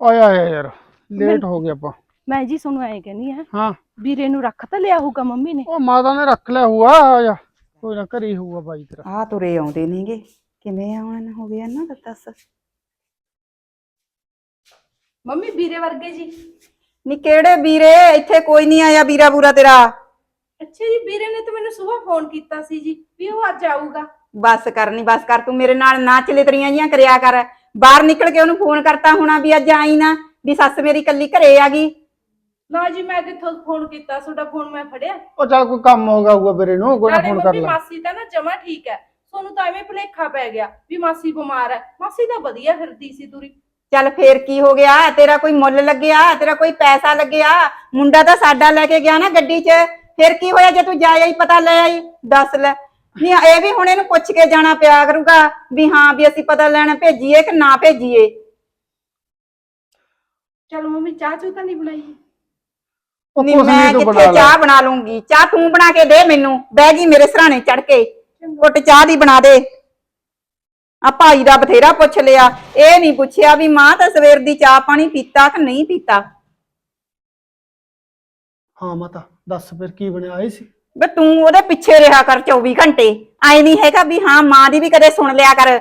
ਆਇਆ ਆਇਆ ਯਾਰ ਲੇਟ ਹੋ ਗਿਆ ਆਪਾਂ। ਮੈਂ ਜੀ ਤੁਹਾਨੂੰ ਐਂ ਕਹਿੰਦੀ ਆ ਹਾਂ। ਵੀਰੇ ਨੂੰ ਰੱਖ ਤਾਂ ਲਿਆ ਹੋਊਗਾ ਮੰਮੀ ਨੇ। ਉਹ ਮਾਤਾ ਨੇ ਰੱਖ ਲਿਆ ਹੁਆ ਆ ਜਾ। ਕੋਈ ਨਾ ਘਰੀ ਹੋਊਗਾ ਬਾਈ ਤੇਰਾ। ਆ ਤੁਰੇ ਆਉਂਦੇ ਨੇਗੇ। ਕਿਵੇਂ ਆਉਣ ਹੋ ਗਿਆ ਨਾ ਦੱਸ? ਮੰਮੀ ਵੀਰੇ ਵਰਗੇ ਜੀ। ਨੀ ਕਿਹੜੇ ਵੀਰੇ? ਇੱਥੇ ਕੋਈ ਨਹੀਂ ਆਇਆ ਵੀਰਾ ਬੂਰਾ ਤੇਰਾ। ਅੱਛਾ ਜੀ ਵੀਰੇ ਨੇ ਤਾਂ ਮੈਨੂੰ ਸਵੇਰ ਫੋਨ ਕੀਤਾ ਸੀ ਜੀ ਵੀ ਉਹ ਅੱਜ ਆਊਗਾ। ਬਸ ਕਰ ਨੀ ਬਸ ਕਰ। ਤੂੰ ਮੇਰੇ ਨਾਲ ਨਾ ਚਲਿਤਰੀਆਂ ਜੀਆਂ ਕਰਿਆ ਕਰ। ਬਾਹਰ ਨਿਕਲ ਕੇ ਉਹਨੂੰ ਫੋਨ ਕਰਤਾ ਹੋਣਾ ਵੀ ਅੱਜ ਆਈ ਨਾ ਵੀ ਸੱਸ ਮੇਰੀ ਕੱਲੀ ਘਰੇ ਆ ਗਈ। ਨਾ ਜੀ ਮੈਂ ਕਿੱਥੋਂ ਫੋਨ ਕੀਤਾ? ਤੁਹਾਡਾ ਫੋਨ ਮੈਂ ਫੜਿਆ। ਉਹ ਚੱਲ ਕੋਈ ਕੰਮ ਹੋਗਾ ਹੋਊਗਾ ਵੀਰੇ ਨੂੰ ਕੋਈ ਨਾ ਨਾਲੇ ਫੋਨ ਕਰ ਮੰਮੀ ਲੈ। ਮਾਸੀ ਤਾਂ ਨਾ ਜਮਾ ਠੀਕ ਹੈ ਤੁਹਾਨੂੰ ਤਾਂ ਐਵੇਂ ਭੁਲੇਖਾ ਪੈ ਗਿਆ ਵੀ ਮਾਸੀ ਬਿਮਾਰ ਹੈ ਮਾਸੀ ਤਾਂ ਵਧੀਆ ਫਿਰਦੀ ਸੀ ਤੁਰੀ। ਚੱਲ ਫੇਰ ਕੀ ਹੋ ਗਿਆ? ਤੇਰਾ ਕੋਈ ਮੁੱਲ ਲੱਗਿਆ? ਤੇਰਾ ਕੋਈ ਪੈਸਾ ਲੱਗਿਆ? ਮੁੰਡਾ ਤਾਂ ਸਾਡਾ ਲੈ ਕੇ ਗਿਆ ਨਾ ਗੱਡੀ 'ਚ। ਫੇਰ ਕੀ ਹੋਇਆ ਜੇ ਤੂੰ ਜਾ ਆਈ ਪਤਾ ਲੈ ਆਈ? ਦੱਸ ਲੈ। ਨਹੀਂ ਇਹ ਵੀ ਹੁਣ ਇਹਨੂੰ ਪੁੱਛ ਕੇ ਜਾਣਾ ਪਿਆ ਕਰੂਗਾ ਵੀ ਹਾਂ ਵੀ ਅਸੀਂ ਪਤਾ ਲੈਣ ਭੇਜੀਏ ਕਿ ਨਾ ਭੇਜੀਏ। ਚਲੋ ਮੰਮੀ ਚਾਹ ਚੂ ਤਾਂ ਨਹੀਂ ਬਣਾਈ? ਉਹ ਨਹੀਂ ਕੁਛ ਮੈਂ ਨਹੀਂ ਤੂੰ ਕਿੱਥੇ ਬਣਾ ਲੈ। ਚਾਹ ਬਣਾ ਲੂੰਗੀ? ਚਾਹ ਤੂੰ ਬਣਾ ਕੇ ਦੇ ਮੈਨੂੰ। ਬਹਿ ਗਈ ਮੇਰੇ ਸਰਾਣੇ ਚੜ ਕੇ। ਘੁੱਟ ਚਾਹ ਦੀ ਬਣਾ ਦੇ। ਆ ਭਾਈ ਦਾ ਬਥੇਰਾ ਪੁੱਛ ਲਿਆ। ਇਹ ਨਹੀਂ ਪੁੱਛਿਆ ਵੀ ਮਾਂ ਤਾਂ ਸਵੇਰ ਦੀ ਚਾਹ ਪਾਣੀ ਪੀਤਾ ਕਿ ਨਹੀਂ ਪੀਤਾ? ਹਾਂ ਮਾਤਾ ਦੱਸ ਫਿਰ ਕੀ ਬਣਿਆ ਆਈ ਸੀ? ਵੇ ਤੂੰ ਉਹਦੇ ਪਿੱਛੇ ਰਿਹਾ ਕਰ 24 ਘੰਟੇ। ਆਈ ਨਹੀਂ ਹੈਗਾ ਵੀ ਹਾਂ ਮਾਂ ਦੀ ਵੀ ਕਦੇ ਸੁਣ ਲਿਆ ਕਰ।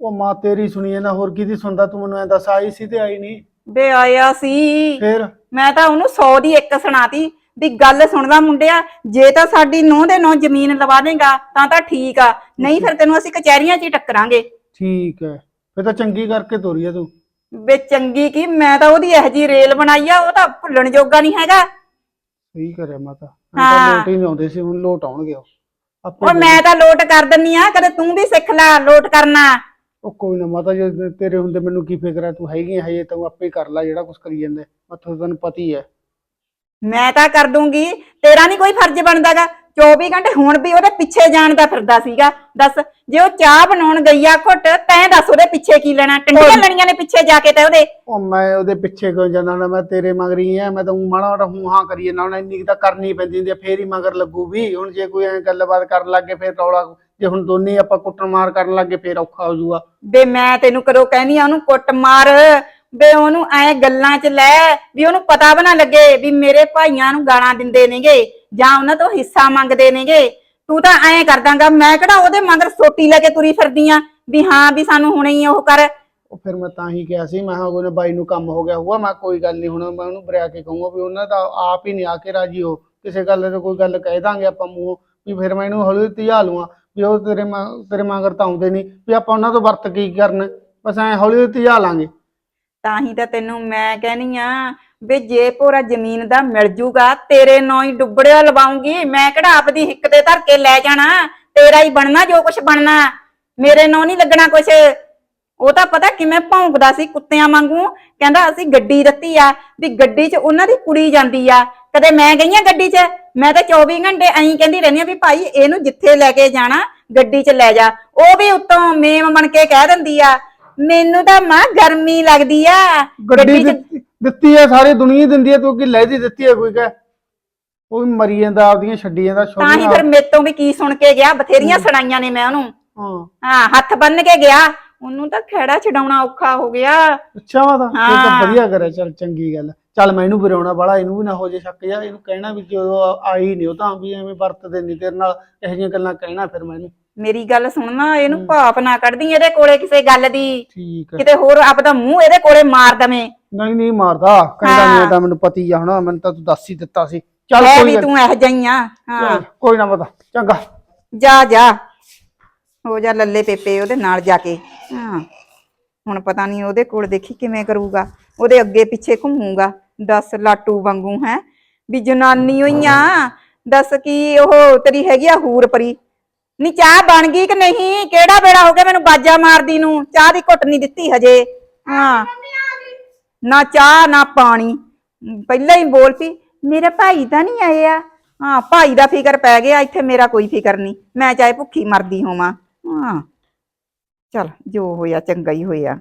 ਉਹ ਮਾਂ ਤੇਰੀ ਸੁਣੀਏ ਨਾ ਹੋਰ ਕਿਹਦੀ ਸੁਣਦਾ ਤੂੰ ਮੈਨੂੰ ਐ ਦੱਸ ਆਈ ਸੀ ਤੇ ਆਈ ਨਹੀਂ। ਵੇ ਆਇਆ ਸੀ। ਫੇਰ? ਮੈਂ ਤਾਂ ਉਹਨੂੰ 100 ਦੀ ਇੱਕ ਸੁਣਾਤੀ ਵੀ ਗੱਲ ਸੁਣਦਾ ਮੁੰਡਿਆ ਜੇ ਤਾਂ ਸਾਡੀ ਨੂੰਹ ਦੇ ਨਾਂ ਜ਼ਮੀਨ ਲਵਾ ਦੇਗਾ ਤਾਂ ਤਾਂ ਠੀਕ ਆ। ਨਹੀਂ ਫਿਰ ਤੈਨੂੰ ਅਸੀਂ ਕਚਹਿਰੀਆਂ 'ਚ ਹੀ ਟੱਕਰਾਂਗੇ। ਠੀਕ ਹੈ ਫਿਰ ਤਾਂ ਚੰਗੀ ਕਰਕੇ ਤੋਰੀ ਆ ਤੂੰ। ਵੇ ਚੰਗੀ ਕੀ ਮੈਂ ਤਾਂ ਉਹਦੀ ਇਹੋ ਜੀ ਰੇਲ ਬਣਾਈ ਆ ਉਹ ਤਾਂ ਭੁੱਲਣ ਜੋਗਾ ਨਹੀਂ ਹੈਗਾ। ਸਹੀ ਕਰਿਆ ਮਾਤਾ? ਐਂ ਤਾਂ ਹਾਂ। ਲੋਟ ਹੀ ਨਹੀਂ ਆਉਂਦੇ ਸੀ ਹੁਣ ਲੋਟ ਆਉਣਗੇ ਉਹ। ਆਪੇ ਉਹ ਮੈਂ ਤਾਂ ਲੋਟ ਕਰ ਦਿੰਨੀ ਆ ਕਦੇ ਤੂੰ ਵੀ ਸਿੱਖ ਲੈ ਲੋਟ ਕਰਨਾ। ਉਹ ਕੋਈ ਨਾ ਮਾਤਾ ਜੇ ਤੇਰੇ ਹੁੰਦੇ ਮੈਨੂੰ ਕੀ ਫਿਕਰ ਹੈ ਤੂੰ ਹੈਗੀ ਹੈ ਤੂੰ ਆਪੇ ਕਰ ਲੈ ਜਿਹੜਾ ਕੁਝ ਕਰੀ ਜਾਂਦੇ। ਮੱਥੋਂ ਤੈਨੂੰ ਪਤਾ ਹੀ ਹੈ। ਮੈਂ ਤਾਂ ਕਰ ਦੂੰਗੀ ਤੇਰਾ ਨਹੀਂ ਕੋਈ ਫਰਜ਼ ਬਣਦਾਗਾ। 24 ਘੰਟੇ ਹੁਣ ਵੀ ਉਹਦੇ ਪਿੱਛੇ ਜਾਣ ਦਾ ਫਿਰਦਾ ਸੀਗਾ। ਦੱਸ ਜੇ ਉਹ ਚਾਹ ਬਣਾਉਣ ਗਈ ਆ ਘੁੱਟ ਤੈਂ ਦੱਸ ਉਹਦੇ ਪਿੱਛੇ ਕੀ ਲੈਣਾ? ਟੰਡੀਆਂ ਲੈਣੀਆਂ ਨੇ ਪਿੱਛੇ ਜਾ ਕੇ ਤੇ ਉਹਦੇ। ਉਹ ਮੈਂ ਉਹਦੇ ਪਿੱਛੇ ਕਿਉਂ ਜਾਂਦਾ ਨਾ ਮੈਂ ਤੇਰੇ ਮਗਰੀ ਆ ਮੈਂ ਤਾਂ ਊਂ ਮਾੜਾ ਮਾੜਾ ਹੂੰ ਕਰੀਏ ਨਾ ਨਾ ਇੰਨੀ ਕੁ ਤਾਂ ਕਰਨੀ ਪੈਂਦੀ ਹੁੰਦੀ ਆ ਫੇਰ ਹੀ ਮਗਰ ਲੱਗੂ ਵੀ। ਹੁਣ ਜੇ ਕੋਈ ਐਂ ਗੱਲਬਾਤ ਕਰਨ ਲੱਗੇ ਫੇਰ ਰੌਲਾ ਜੇ ਹੁਣ ਦੋਨੇ ਆਪਾਂ ਕੁੱਟਣ ਮਾਰ ਕਰਨ ਲੱਗੇ ਫੇਰ ਔਖਾ ਹੋ ਜਾਊਗਾ। ਬੇ ਮੈਂ ਤੈਨੂੰ ਕਦੋਂ ਕਹਿਨੀ ਆ ਉਹਨੂੰ ਕੁੱਟ ਮਾਰ ਬੇ ਉਹਨੂੰ ਐ ਗੱਲਾਂ 'ਚ ਲੈ ਵੀ ਉਹਨੂੰ ਪਤਾ ਬਣਾ ਲੱਗੇ ਵੀ ਮੇਰੇ ਭਾਈਆਂ ਨੂੰ ਗਾਲਾਂ ਦਿੰਦੇ ਨੇਗੇ। ਜਾਂ ਉਹਨਾਂ ਤੋਂ ਹਿੱਸਾ ਮੰਗਦੇ ਨੇਗੇ ਤੂੰ ਤਾਂ ਐਂ ਕਰਦਾਂਗਾ ਮੈਂ ਕਿਹੜਾ ਉਹਦੇ ਮਗਰ ਸੋਟੀ ਲੈ ਕੇ ਤੁਰੀ ਫਿਰਦੀ ਆ ਵੀ ਹਾਂ ਵੀ ਸਾਨੂੰ ਹੁਣੇ ਹੀ ਉਹ ਕਰ। ਉਹ ਫਿਰ ਮੈਂ ਤਾਂ ਹੀ ਕਿਹਾ ਸੀ ਮੈਂ ਉਹਨੇ ਬਾਈ ਨੂੰ ਕੰਮ ਹੋ ਗਿਆ ਹੋਊਗਾ ਮੈਂ ਕੋਈ ਗੱਲ ਨਹੀਂ ਹੁਣ ਮੈਂ ਉਹਨੂੰ ਬਰਿਆ ਕੇ ਕਹੂੰਗਾ ਵੀ ਉਹਨਾਂ ਦਾ ਆਪ ਹੀ ਨਹੀਂ ਆ ਕੇ ਰਾਜੀ ਹੋ ਕਿਸੇ ਗੱਲ ਤੇ ਕੋਈ ਗੱਲ ਕਹਿ ਦਾਂਗੇ ਆਪਾਂ ਮੂੰਹ ਵੀ ਫਿਰ ਮੈਂ ਇਹਨੂੰ ਹੌਲੀ ਧਿਆ ਲੂੰਗਾ ਵੀ ਉਹ ਤੇਰੇ ਮ- ਤੇਰੇ ਮਗਰ ਤਾਂ ਆਉਂਦੇ ਨਹੀਂ ਵੀ ਆਪਾਂ ਉਹਨਾਂ ਤੋਂ ਵਰਤ ਕੀ ਕਰਨ ਬਸ ਐ ਹੌਲੀ ਧਿਆ ਲਾਂਗੇ। ਤਾਂ ਹੀ ਤਾਂ ਤੈਨੂੰ ਮੈਂ ਕਹਿਨੀ ਆ ਵੀ ਜੇ ਪੂਰਾ ਜ਼ਮੀਨ ਦਾ ਮਿਲ ਜੂਗਾ ਤੇਰੇ ਨਾਂ ਹੀ ਡੁੱਬੜਿਆ ਲਵਾਉਂਗੀ ਮੈਂ ਕਿਹੜਾ ਆਪਦੀ ਹਿੱਕ ਤੇ ਧਰ ਕੇ ਲੈ ਜਾਣਾ? ਤੇਰਾ ਹੀ ਬਣਨਾ ਜੋ ਕੁਛ ਬਣਨਾ। ਮੇਰੇ ਨਾਂ ਨਹੀਂ ਲੱਗਣਾ ਕੁਛ। ਉਹ ਤਾਂ ਪਤਾ ਕਿਵੇਂ ਭੌਂਕਦਾ ਸੀ ਕੁੱਤਿਆਂ ਵਾਂਗੂ। ਕਹਿੰਦਾ ਅਸੀਂ ਗੱਡੀ ਦਿੱਤੀ ਆ ਵੀ ਗੱਡੀ 'ਚ ਉਹਨਾਂ ਦੀ ਕੁੜੀ ਜਾਂਦੀ ਆ। ਕਦੇ ਮੈਂ ਗਈ ਆ ਗੱਡੀ 'ਚ? ਮੈਂ ਤਾਂ 24 ਘੰਟੇ ਐਂ ਕਹਿੰਦੀ ਰਹਿੰਦੀ ਆ ਵੀ ਭਾਈ ਇਹਨੂੰ ਜਿੱਥੇ ਲੈ ਕੇ ਜਾਣਾ ਗੱਡੀ 'ਚ ਲੈ ਜਾ। ਉਹ ਵੀ ਉੱਤੋਂ ਮੇਮ ਬਣ ਕੇ ਕਹਿ ਦਿੰਦੀ ਆ ਮੈਨੂੰ ਤਾਂ ਮਾਂ ਗਰਮੀ ਲੱਗਦੀ ਆ। ਗੱਡੀ 'ਚ ਦਿੱਤੀ- ਹੈ ਸਾਰੀ ਦੁਨੀਆ ਦਿੰਦੀ ਹੈ ਤੂੰ ਕੀ ਲੈਦੀ ਦਿੱਤੀ ਹੈ ਕੋਈ ਕਹ। ਉਹ ਵੀ ਮਰੀ ਜਾਂਦਾ ਆਪਦੀਆਂ ਛੱਡੀ ਜਾਂਦਾ ਤਾਂ ਹੀ ਫਿਰ ਮੇਰੇ ਤੋਂ ਵੀ ਕੀ ਸੁਣ ਕੇ ਗਿਆ? ਬਥੇਰੀਆਂ ਸੁਣਾਈਆਂ ਨੇ ਮੈਂ ਉਹਨੂੰ। ਹਾਂ। ਹਾਂ ਹੱਥ ਬੰਨ ਕੇ ਗਿਆ। ਉਹਨੂੰ ਤਾਂ ਖੇੜਾ ਛਡਾਉਣਾ ਔਖਾ ਹੋ ਗਿਆ। ਅੱਛਾ ਵਾ ਤਾਂ। ਇਹ ਤਾਂ। ਵਧੀਆ ਕਰਿਆ ਚੱਲ ਚੰਗੀ ਗੱਲ। ਚੱਲ ਮੈਂ ਇਹਨੂੰ ਬਰਿਆਉਣਾ ਵਾਲਾ ਇਹਨੂੰ ਵੀ ਨਾ ਹੋ ਜੇ ਸ਼ੱਕ ਜਾ ਇਹਨੂੰ ਕਹਿਣਾ ਵੀ ਜਦੋਂ ਆਈ ਨਹੀਂ ਉਹ ਤਾਂ ਵੀ ਐਵੇਂ ਵਰਤਦੇ ਨਹੀਂ ਤੇਰੇ ਨਾਲ ਇਹੋ ਜਿਹੀਆਂ ਗੱਲਾਂ ਕਹਿਣਾ ਫਿਰ ਮੈਨੂੰ ਮੇਰੀ ਗੱਲ ਸੁਣਨਾ ਇਹਨੂੰ ਭਾਪ ਨਾ ਕੱਢਦੀ ਇਹਦੇ ਕੋਲੇ ਕਿਸੇ ਗੱਲ ਦੀ। ਠੀਕ ਹੈ ਕਿਤੇ ਹੋਰ ਆਪਦਾ ਮੂੰਹ ਇਹਦੇ ਕੋਲੇ ਮਾਰ ਦਵੇਂ। ਨਹੀਂ ਨਹੀਂ ਮਾਰਦਾ। ਕਹਿੰਦਾ। ਨਹੀਂ ਤਾਂ ਮੈਨੂੰ ਪਤੀ ਆ ਹੁਣ ਮੈਨੂੰ ਤਾਂ ਤੂੰ ਦੱਸ ਹੀ ਦਿੱਤਾ ਸੀ। ਚੱਲ ਕੋਈ ਵੀ ਗੱਲ- ਤੂੰ ਇਹੋ ਜਈਆਂ ਹਾਂ। ਚੱਲ, ਕੋਈ ਨਾ ਪਤਾ ਚੰਗਾ। ਜਾ ਜਾ। ਹੋ ਜਾ ਲੱਲੇ ਪੇਪੇ ਉਹਦੇ ਨਾਲ ਜਾ ਕੇ। ਹਾਂ। ਹੁਣ ਪਤਾ ਨਹੀਂ ਉਹਦੇ ਕੋਲ ਦੇਖੀ ਕਿਵੇਂ ਕਰੂਗਾ। ਉਹਦੇ ਅੱਗੇ ਪਿੱਛੇ ਘੁੰਮੂਗਾ। ਦੱਸ ਲਾਟੂ ਵਾਂਗੂ ਹੈ। ਵੀ ਜਨਾਨੀ ਹੋਈਆਂ ਦੱਸ ਕੀ ਉਹ ਤੇਰੀ ਹੈਗੀ ਆ ਹੂਰ ਪਰੀ? ਨੀ ਚਾਹ ਬਣ ਗਈ ਕਿ ਨਹੀਂ? ਕਿਹੜਾ ਵੇੜਾ ਹੋ ਗਿਆ ਮੈਨੂੰ ਬਾਜਾ ਮਾਰਦੀ ਨੂੰ? ਚਾਹ ਦੀ ਘੁੱਟ ਨਹੀਂ ਦਿੱਤੀ ਹਜੇ। ਹਾਂ। ਨਾ ਚਾਹ, ਨਾ ਪਾਣੀ। ਪਹਿਲਾਂ ਹੀ ਬੋਲ ਪਈ, ਮੇਰੇ ਭਾਈ ਤਾਂ ਨਹੀਂ ਆਏ ਆ? ਹਾਂ, ਭਾਈ ਦਾ ਫਿਕਰ ਪੈ ਗਿਆ, ਇੱਥੇ ਮੇਰਾ ਕੋਈ ਫਿਕਰ ਨਹੀਂ ਮੈਂ ਚਾਹੇ ਭੁੱਖੀ ਮਰਦੀ ਹੋਵਾਂ। ਹਾਂ। ਚਲ, ਜੋ ਹੋਇਆ, ਚੰਗਾ ਹੀ ਹੋਇਆ।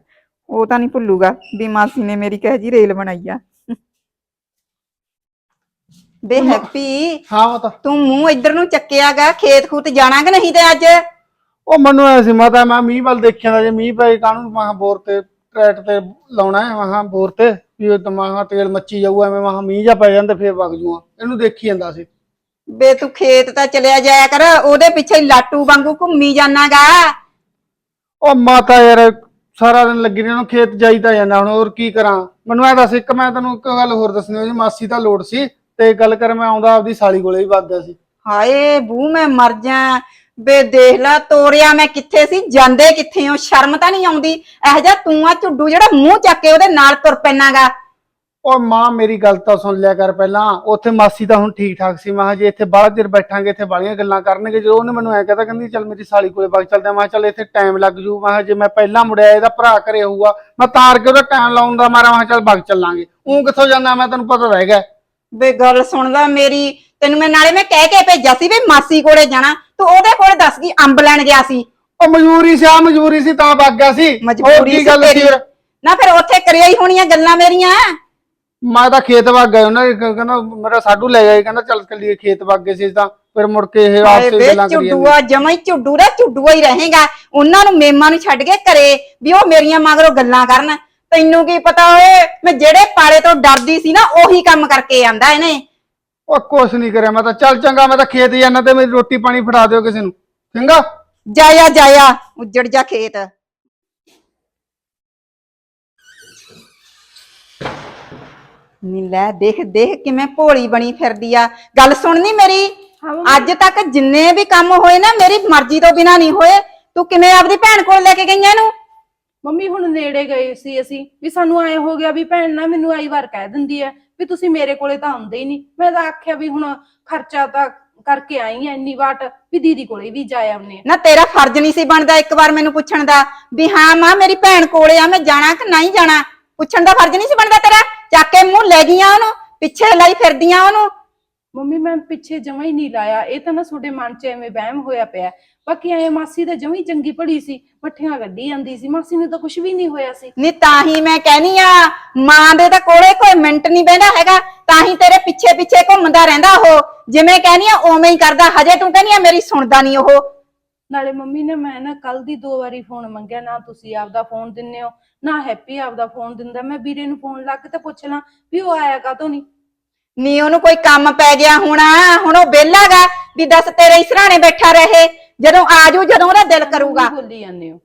ਉਹ ਤਾਂ ਨਹੀਂ ਭੁੱਲੂਗਾ ਵੀ ਮਾਸੀ ਨੇ ਮੇਰੀ ਕਹਿ ਜੀ ਰੇਲ ਬਣਾਈ ਆ। ਬੇ ਹੈਪੀ ਹਾਂ ਮਾਤਾ। ਤੂੰ ਮੂੰਹ ਇੱਧਰ ਨੂੰ ਚੱਕਿਆਗਾ ਖੇਤ ਖੂਤ ਜਾਣਾ ਕਿ ਨਹੀਂ ਤੇ ਅੱਜ? ਉਹ ਮੈਨੂੰ ਐ ਸੀ ਮਾਤਾ ਮੈਂ ਮੀਂਹ ਵੱਲ ਦੇਖਿਆ ਤਾਂ ਜੇ ਮੀਂਹ ਪਏ ਕਾਹਨੂੰ ਮੈਂ ਕਿਹਾ ਬੋਰ ਤੇ ਟਰੈਟ ਤੇ ਲਾਉਣਾ ਹੈ ਮਹਾ ਬੋਰ ਤੇ ਵੀ ਉਹ ਤਮਾਹਾ ਤੇਲ ਮੱਚੀ ਜਾਊ ਐਵੇਂ ਮਹਾ ਮੀਂਹ ਜਾ ਪੈ ਜਾਂਦਾ ਫੇਰ ਵਗ ਜੂਆ। ਇਹਨੂੰ ਦੇਖੀ ਜਾਂਦਾ ਸੀ। ਬੇ ਤੂੰ ਖੇਤ ਤਾਂ ਚਲਿਆ ਜਾਇਆ ਕਰ ਉਹਦੇ ਪਿੱਛੇ ਲਾਟੂ ਵਾਂਗੂ ਘੁੰਮੀ ਜਾਣਾਗਾ ਉਹ ਮਾਤਾ ਯਾਰ ਸਾਰਾ ਦਿਨ ਲੱਗੀ ਰਹਿਣਾ ਖੇਤ ਜਾਈਦਾ ਜਾਂਦਾ ਹੁਣ ਹੋਰ ਕੀ ਕਰਾਂ? ਮੈਨੂੰ ਐ ਦੱਸ ਇੱਕ ਮੈਂ ਤੈਨੂੰ ਇੱਕ ਗੱਲ ਹੋਰ ਦੱਸਣੀ ਸੀ ਮਾਸੀ ਦਾ ਲੋੜ ਸੀ। ਤੇ ਗੱਲ ਕਰ ਮੈਂ ਆਉਂਦਾ ਆਪਦੀ ਸਾਲੀ ਕੋਲੇ ਹੀ ਵਗ ਗਿਆ ਸੀ। ਹਾਏ ਬੂ ਮੈਂ ਮਰ ਜਾ। ਬੇ ਦੇਖ ਲੈ ਤੋਰਿਆ ਮੈਂ ਕਿੱਥੇ ਸੀ? ਜਾਂਦੇ ਕਿੱਥੇ ਹੋ? ਸ਼ਰਮ ਤਾਂ ਨਹੀਂ ਆਉਂਦੀ? ਇਹ ਜਾ ਤੂੰ ਆ ਝੁੱਡੂ ਜਿਹੜਾ ਮੂੰਹ ਚੱਕ ਕੇ ਉਹਦੇ ਨਾਲ ਤੁਰ ਪੈਣਾਗਾ। ਉਹ ਮਾਂ ਮੇਰੀ ਗੱਲ ਤਾਂ ਸੁਣ ਲਿਆ ਕਰ ਪਹਿਲਾਂ। ਉੱਥੇ ਮਾਸੀ ਤਾਂ ਹੁਣ ਠੀਕ ਠਾਕ ਸੀ। ਮੈਂ ਕਿਹਾ ਜੇ ਇੱਥੇ ਬਾਹਲਾ ਚਿਰ ਬੈਠਾਂਗੇ ਇੱਥੇ ਬਾਲੀਆਂ ਗੱਲਾਂ ਕਰਨਗੇ। ਜਦੋਂ ਉਹਨੇ ਮੈਨੂੰ ਐ ਕਹਤਾ ਕਹਿੰਦੀ ਚੱਲ ਮੇਰੀ ਸਾਲੀ ਕੋਲੇ ਵਗ ਚੱਲਦੇ ਆ ਮੈਂ ਕਿਹਾ ਚੱਲ ਇੱਥੇ ਟਾਈਮ ਲੱਗ ਜੂ। ਮੈਂ ਕਿਹਾ ਜੇ ਮੈਂ ਪਹਿਲਾਂ ਮੁੜਿਆ ਇਹਦਾ ਭਰਾ ਘਰੇ ਹੋਊਗਾ। ਮੈਂ ਤਾਰ ਕੇ ਉਹਦਾ ਟਾਈਮ ਲਾਉਣ ਦਾ ਮਾਰਾ ਮੈਂ ਕਿਹਾ ਚੱਲ ਵਗ ਚੱਲਾਂਗੇ। ਉਹ ਕਿੱਥੋਂ ਜਾਂਦਾ? ਮੈਂ ਤੈਨੂੰ ਪਤਾ ਰਹਿ ਗਿਆ ਬੇ ਗੱਲ ਸੁਣ ਲੈ ਮੇਰੀ ਤੈਨੂੰ ਮੈਂ ਨਾਲੇ ਮੈਂ ਕਹਿ ਕੇ ਭੇਜਿਆ ਸੀ ਵੀ ਮਾਸੀ ਕੋਲੇ ਜਾਣਾ ਤੂੰ ਉਹਦੇ ਕੋਲੇ ਦੱਸ ਗਈ ਅੰਬ ਲੈਣ ਗਿਆ ਸੀ। ਉਹ ਮਜਬੂਰੀ ਸੀ ਆ ਮਜਬੂਰੀ ਸੀ ਤਾਂ ਵਗ ਗਿਆ ਸੀ। ਹੋਰ ਮਜਬੂਰੀ ਕੀ ਸੀ ਗੱਲ ਸੀ ਤੇਰੀ। ਫਿਰ? ਨਾ ਫਿਰ ਉੱਥੇ ਕਰਿਆ ਹੀ ਹੋਣੀਆਂ ਗੱਲਾਂ ਮੇਰੀਆਂ। ਮੈਂ ਤਾਂ ਖੇਤ ਵਗ ਗਿਆ ਉਹਨਾਂ ਕ- ਕਹਿੰਦਾ ਮੇਰਾ ਸਾਡੂ ਲੈ ਜਾਏ ਕਹਿੰਦਾ ਚੱਲ ਚੱਲੀਏ ਖੇਤ ਵਗ ਗਏ ਸੀ ਤਾਂ। ਫਿਰ ਮੁੜ ਕੇ ਇਹ ਹਾਏ ਆਪਸੇ ਵੇ ਗੱਲਾਂ ਕਰੀ ਜਾਂਦੇ ਝੁੱਡੂਆ ਜਮਾ ਹੀ ਝੁੱਡੂ ਦਾ ਝੁੱਡੂਆ ਹੀ ਰਹੇਗਾ। ਉਹਨਾਂ ਨੂੰ ਮੇਮਾਂ ਨੂੰ ਛੱਡ ਕੇ ਘਰੇ ਵੀ ਉਹ ਮੇਰੀਆਂ ਮਗਰੋਂ ਗੱਲਾਂ ਕਰਨ। ਤੈਨੂੰ ਕੀ ਪਤਾ ਓਏ ਮੈਂ ਜਿਹੜੇ ਪਾਲੇ ਤੋਂ ਡਰਦੀ ਸੀ ਨਾ ਉਹੀ ਕੰਮ ਕਰਕੇ ਆਂਦਾ ਇਹਨੇ। ਉਹ ਕੁਛ ਨਹੀਂ ਕਰਿਆ ਮੈਂ ਤਾਂ ਚੱਲ ਚੰਗਾ ਮੈਂ ਤਾਂ ਖੇਤ ਜਾਣਾ ਤੇ ਮੇਰੀ ਰੋਟੀ ਪਾਣੀ ਫੜਾ ਦਿਓ ਕਿਸੇ ਨੂੰ। ਚੰਗਾ? ਜਾਇਆ ਜਾਇਆ ਉੱਜੜ ਜਾ ਖੇਤ। ਨੀ ਲੈ ਦੇਖ ਦੇਖ ਕਿਵੇਂ ਭੋਲੀ ਬਣੀ ਫਿਰਦੀ ਆ। ਗੱਲ ਸੁਣਨੀ ਮੇਰੀ। ਅੱਜ ਤੱਕ ਜਿੰਨੇ ਵੀ ਕੰਮ ਹੋਏ ਨਾ ਮੇਰੀ ਮਰਜ਼ੀ ਤੋਂ ਬਿਨਾ ਨਹੀਂ ਹੋਏ। ਤੂੰ ਕਿਵੇਂ ਆਪਦੀ ਭੈਣ ਕੋਲ ਲੈ ਕੇ ਗਈਆਂ ਇਹਨੂੰ? ਮੰਮੀ ਹੁਣ ਨੇੜੇ ਗਏ ਸੀ ਅਸੀਂ। ਵੀ ਸਾਨੂੰ ਐ ਹੋ ਗਿਆ ਵੀ ਭੈਣ ਨਾ ਮੈਨੂੰ ਆਈ ਵਾਰ ਕਹਿ ਦਿੰਦੀ ਐ ਵੀ ਤੁਸੀਂ ਮੇਰੇ ਕੋਲੇ ਤਾਂ ਆਉਂਦੇ ਹੀ ਨਹੀਂ। ਮੈਂ ਤਾਂ ਆਖਿਆ ਵੀ ਹੁਣ ਖਰਚਾ ਤਾਂ ਕਰਕੇ ਆਈ ਐ ਇੰਨੀ ਵਾਟ ਵੀ ਦੀਦੀ ਕੋਲੇ ਵੀ ਜਾ ਆਉਨੇ ਨਾ ਤੇਰਾ ਫਰਜ਼ ਨਹੀਂ ਸੀ ਬਣਦਾ ਇੱਕ ਵਾਰ ਮੈਨੂੰ ਪੁੱਛਣ ਦਾ ਵੀ ਹਾਂ ਮਾਂ ਮੇਰੀ ਭੈਣ ਕੋਲੇ ਆ ਮੈਂ ਜਾਣਾ ਕਿ ਨਹੀਂ ਜਾਣਾ? ਪੁੱਛਣ ਦਾ ਫਰਜ਼ ਨਹੀਂ ਸੀ ਬਣਦਾ ਤੇਰਾ? ਚੱਕ ਕੇ ਮੂੰਹ ਲੈ ਗਈਆਂ ਉਹਨੂੰ ਪਿੱਛੇ ਲਈ ਫਿਰਦੀਆਂ ਉਹਨੂੰ। ਮੰਮੀ ਮੈਂ ਪਿੱਛੇ ਜਮਾ ਹੀ ਨਹੀਂ ਲਾਇਆ। ਇਹ ਤਾਂ ਨਾ ਤੁਹਾਡੇ ਮਨ 'ਚ ਐਵੇਂ ਵਹਿਮ ਹੋਇਆ ਪਿਆ। ਬਾਕੀ ਐ ਮਾਸੀ ਤਾਂ ਜਮਾ ਹੀ ਚੰਗੀ ਭਲੀ ਸੀ ਮੱਠੀਆਂ ਕੱਢੀ ਜਾਂਦੀ ਸੀ ਮਾਸੀ ਨੂੰ ਤਾਂ ਕੁਝ ਵੀ ਨਹੀਂ ਹੋਇਆ ਸੀ। ਨੀ ਤਾਂ ਹੀ ਮੈਂ ਕਹਿਨੀ ਆ ਮਾਂ ਦੇ ਤਾਂ ਕੋਲੇ ਕੋਈ ਮਿੰਟ ਨਹੀਂ ਬਹਿੰਦਾ ਹੈਗਾ ਤਾਂ ਹੀ ਤੇਰੇ ਪਿੱਛੇ ਪਿੱਛੇ ਘੁੰਮਦਾ ਰਹਿੰਦਾ ਉਹ। ਜਿਵੇਂ ਕਹਿਨੀ ਆ ਉਵੇਂ ਹੀ ਕਰਦਾ ਹਜੇ ਤੂੰ ਕਹਿਨੀ ਆ ਮੇਰੀ ਸੁਣਦਾ ਨਹੀਂ ਉਹ। ਨਾਲੇ ਮੰਮੀ ਨੇ ਮੈਂ ਨਾ ਕੱਲ ਦੀ ਦੋ ਵਾਰੀ ਫੋਨ ਮੰਗਿਆ ਨਾ ਤੁਸੀਂ ਆਪਦਾ ਫੋਨ ਦਿੰਨੇ ਹੋ ਨਾ ਹੈਪੀ ਆਪਦਾ ਫੋਨ ਦਿੰਦਾ ਮੈਂ ਵੀਰੇ ਨੂੰ ਫੋਨ ਲਾ ਕੇ ਤਾਂ ਪੁੱਛ ਲਾਂ ਵੀ ਉਹ ਆਇਆ ਕਾਤੋਂ ਨਹੀਂ ਨੀ ਉਹਨੂੰ ਕੋਈ ਕੰਮ ਪੈ ਗਿਆ ਹੋਣਾ ਹੁਣ ਉਹ ਵਿਹਲਾਗਾ ਵੀ ਦੱਸ ਤੇਰੇ ਇਸਰਾਣੇ ਬੈਠਾ ਰਹੇ। ਜਦੋਂ ਆਜੂ ਜਦੋਂ ਉਹਦਾ ਦਿਲ ਕਰੂਗਾ। ਬੋਲੀ ਜਾਂਦੇ ਹੋ?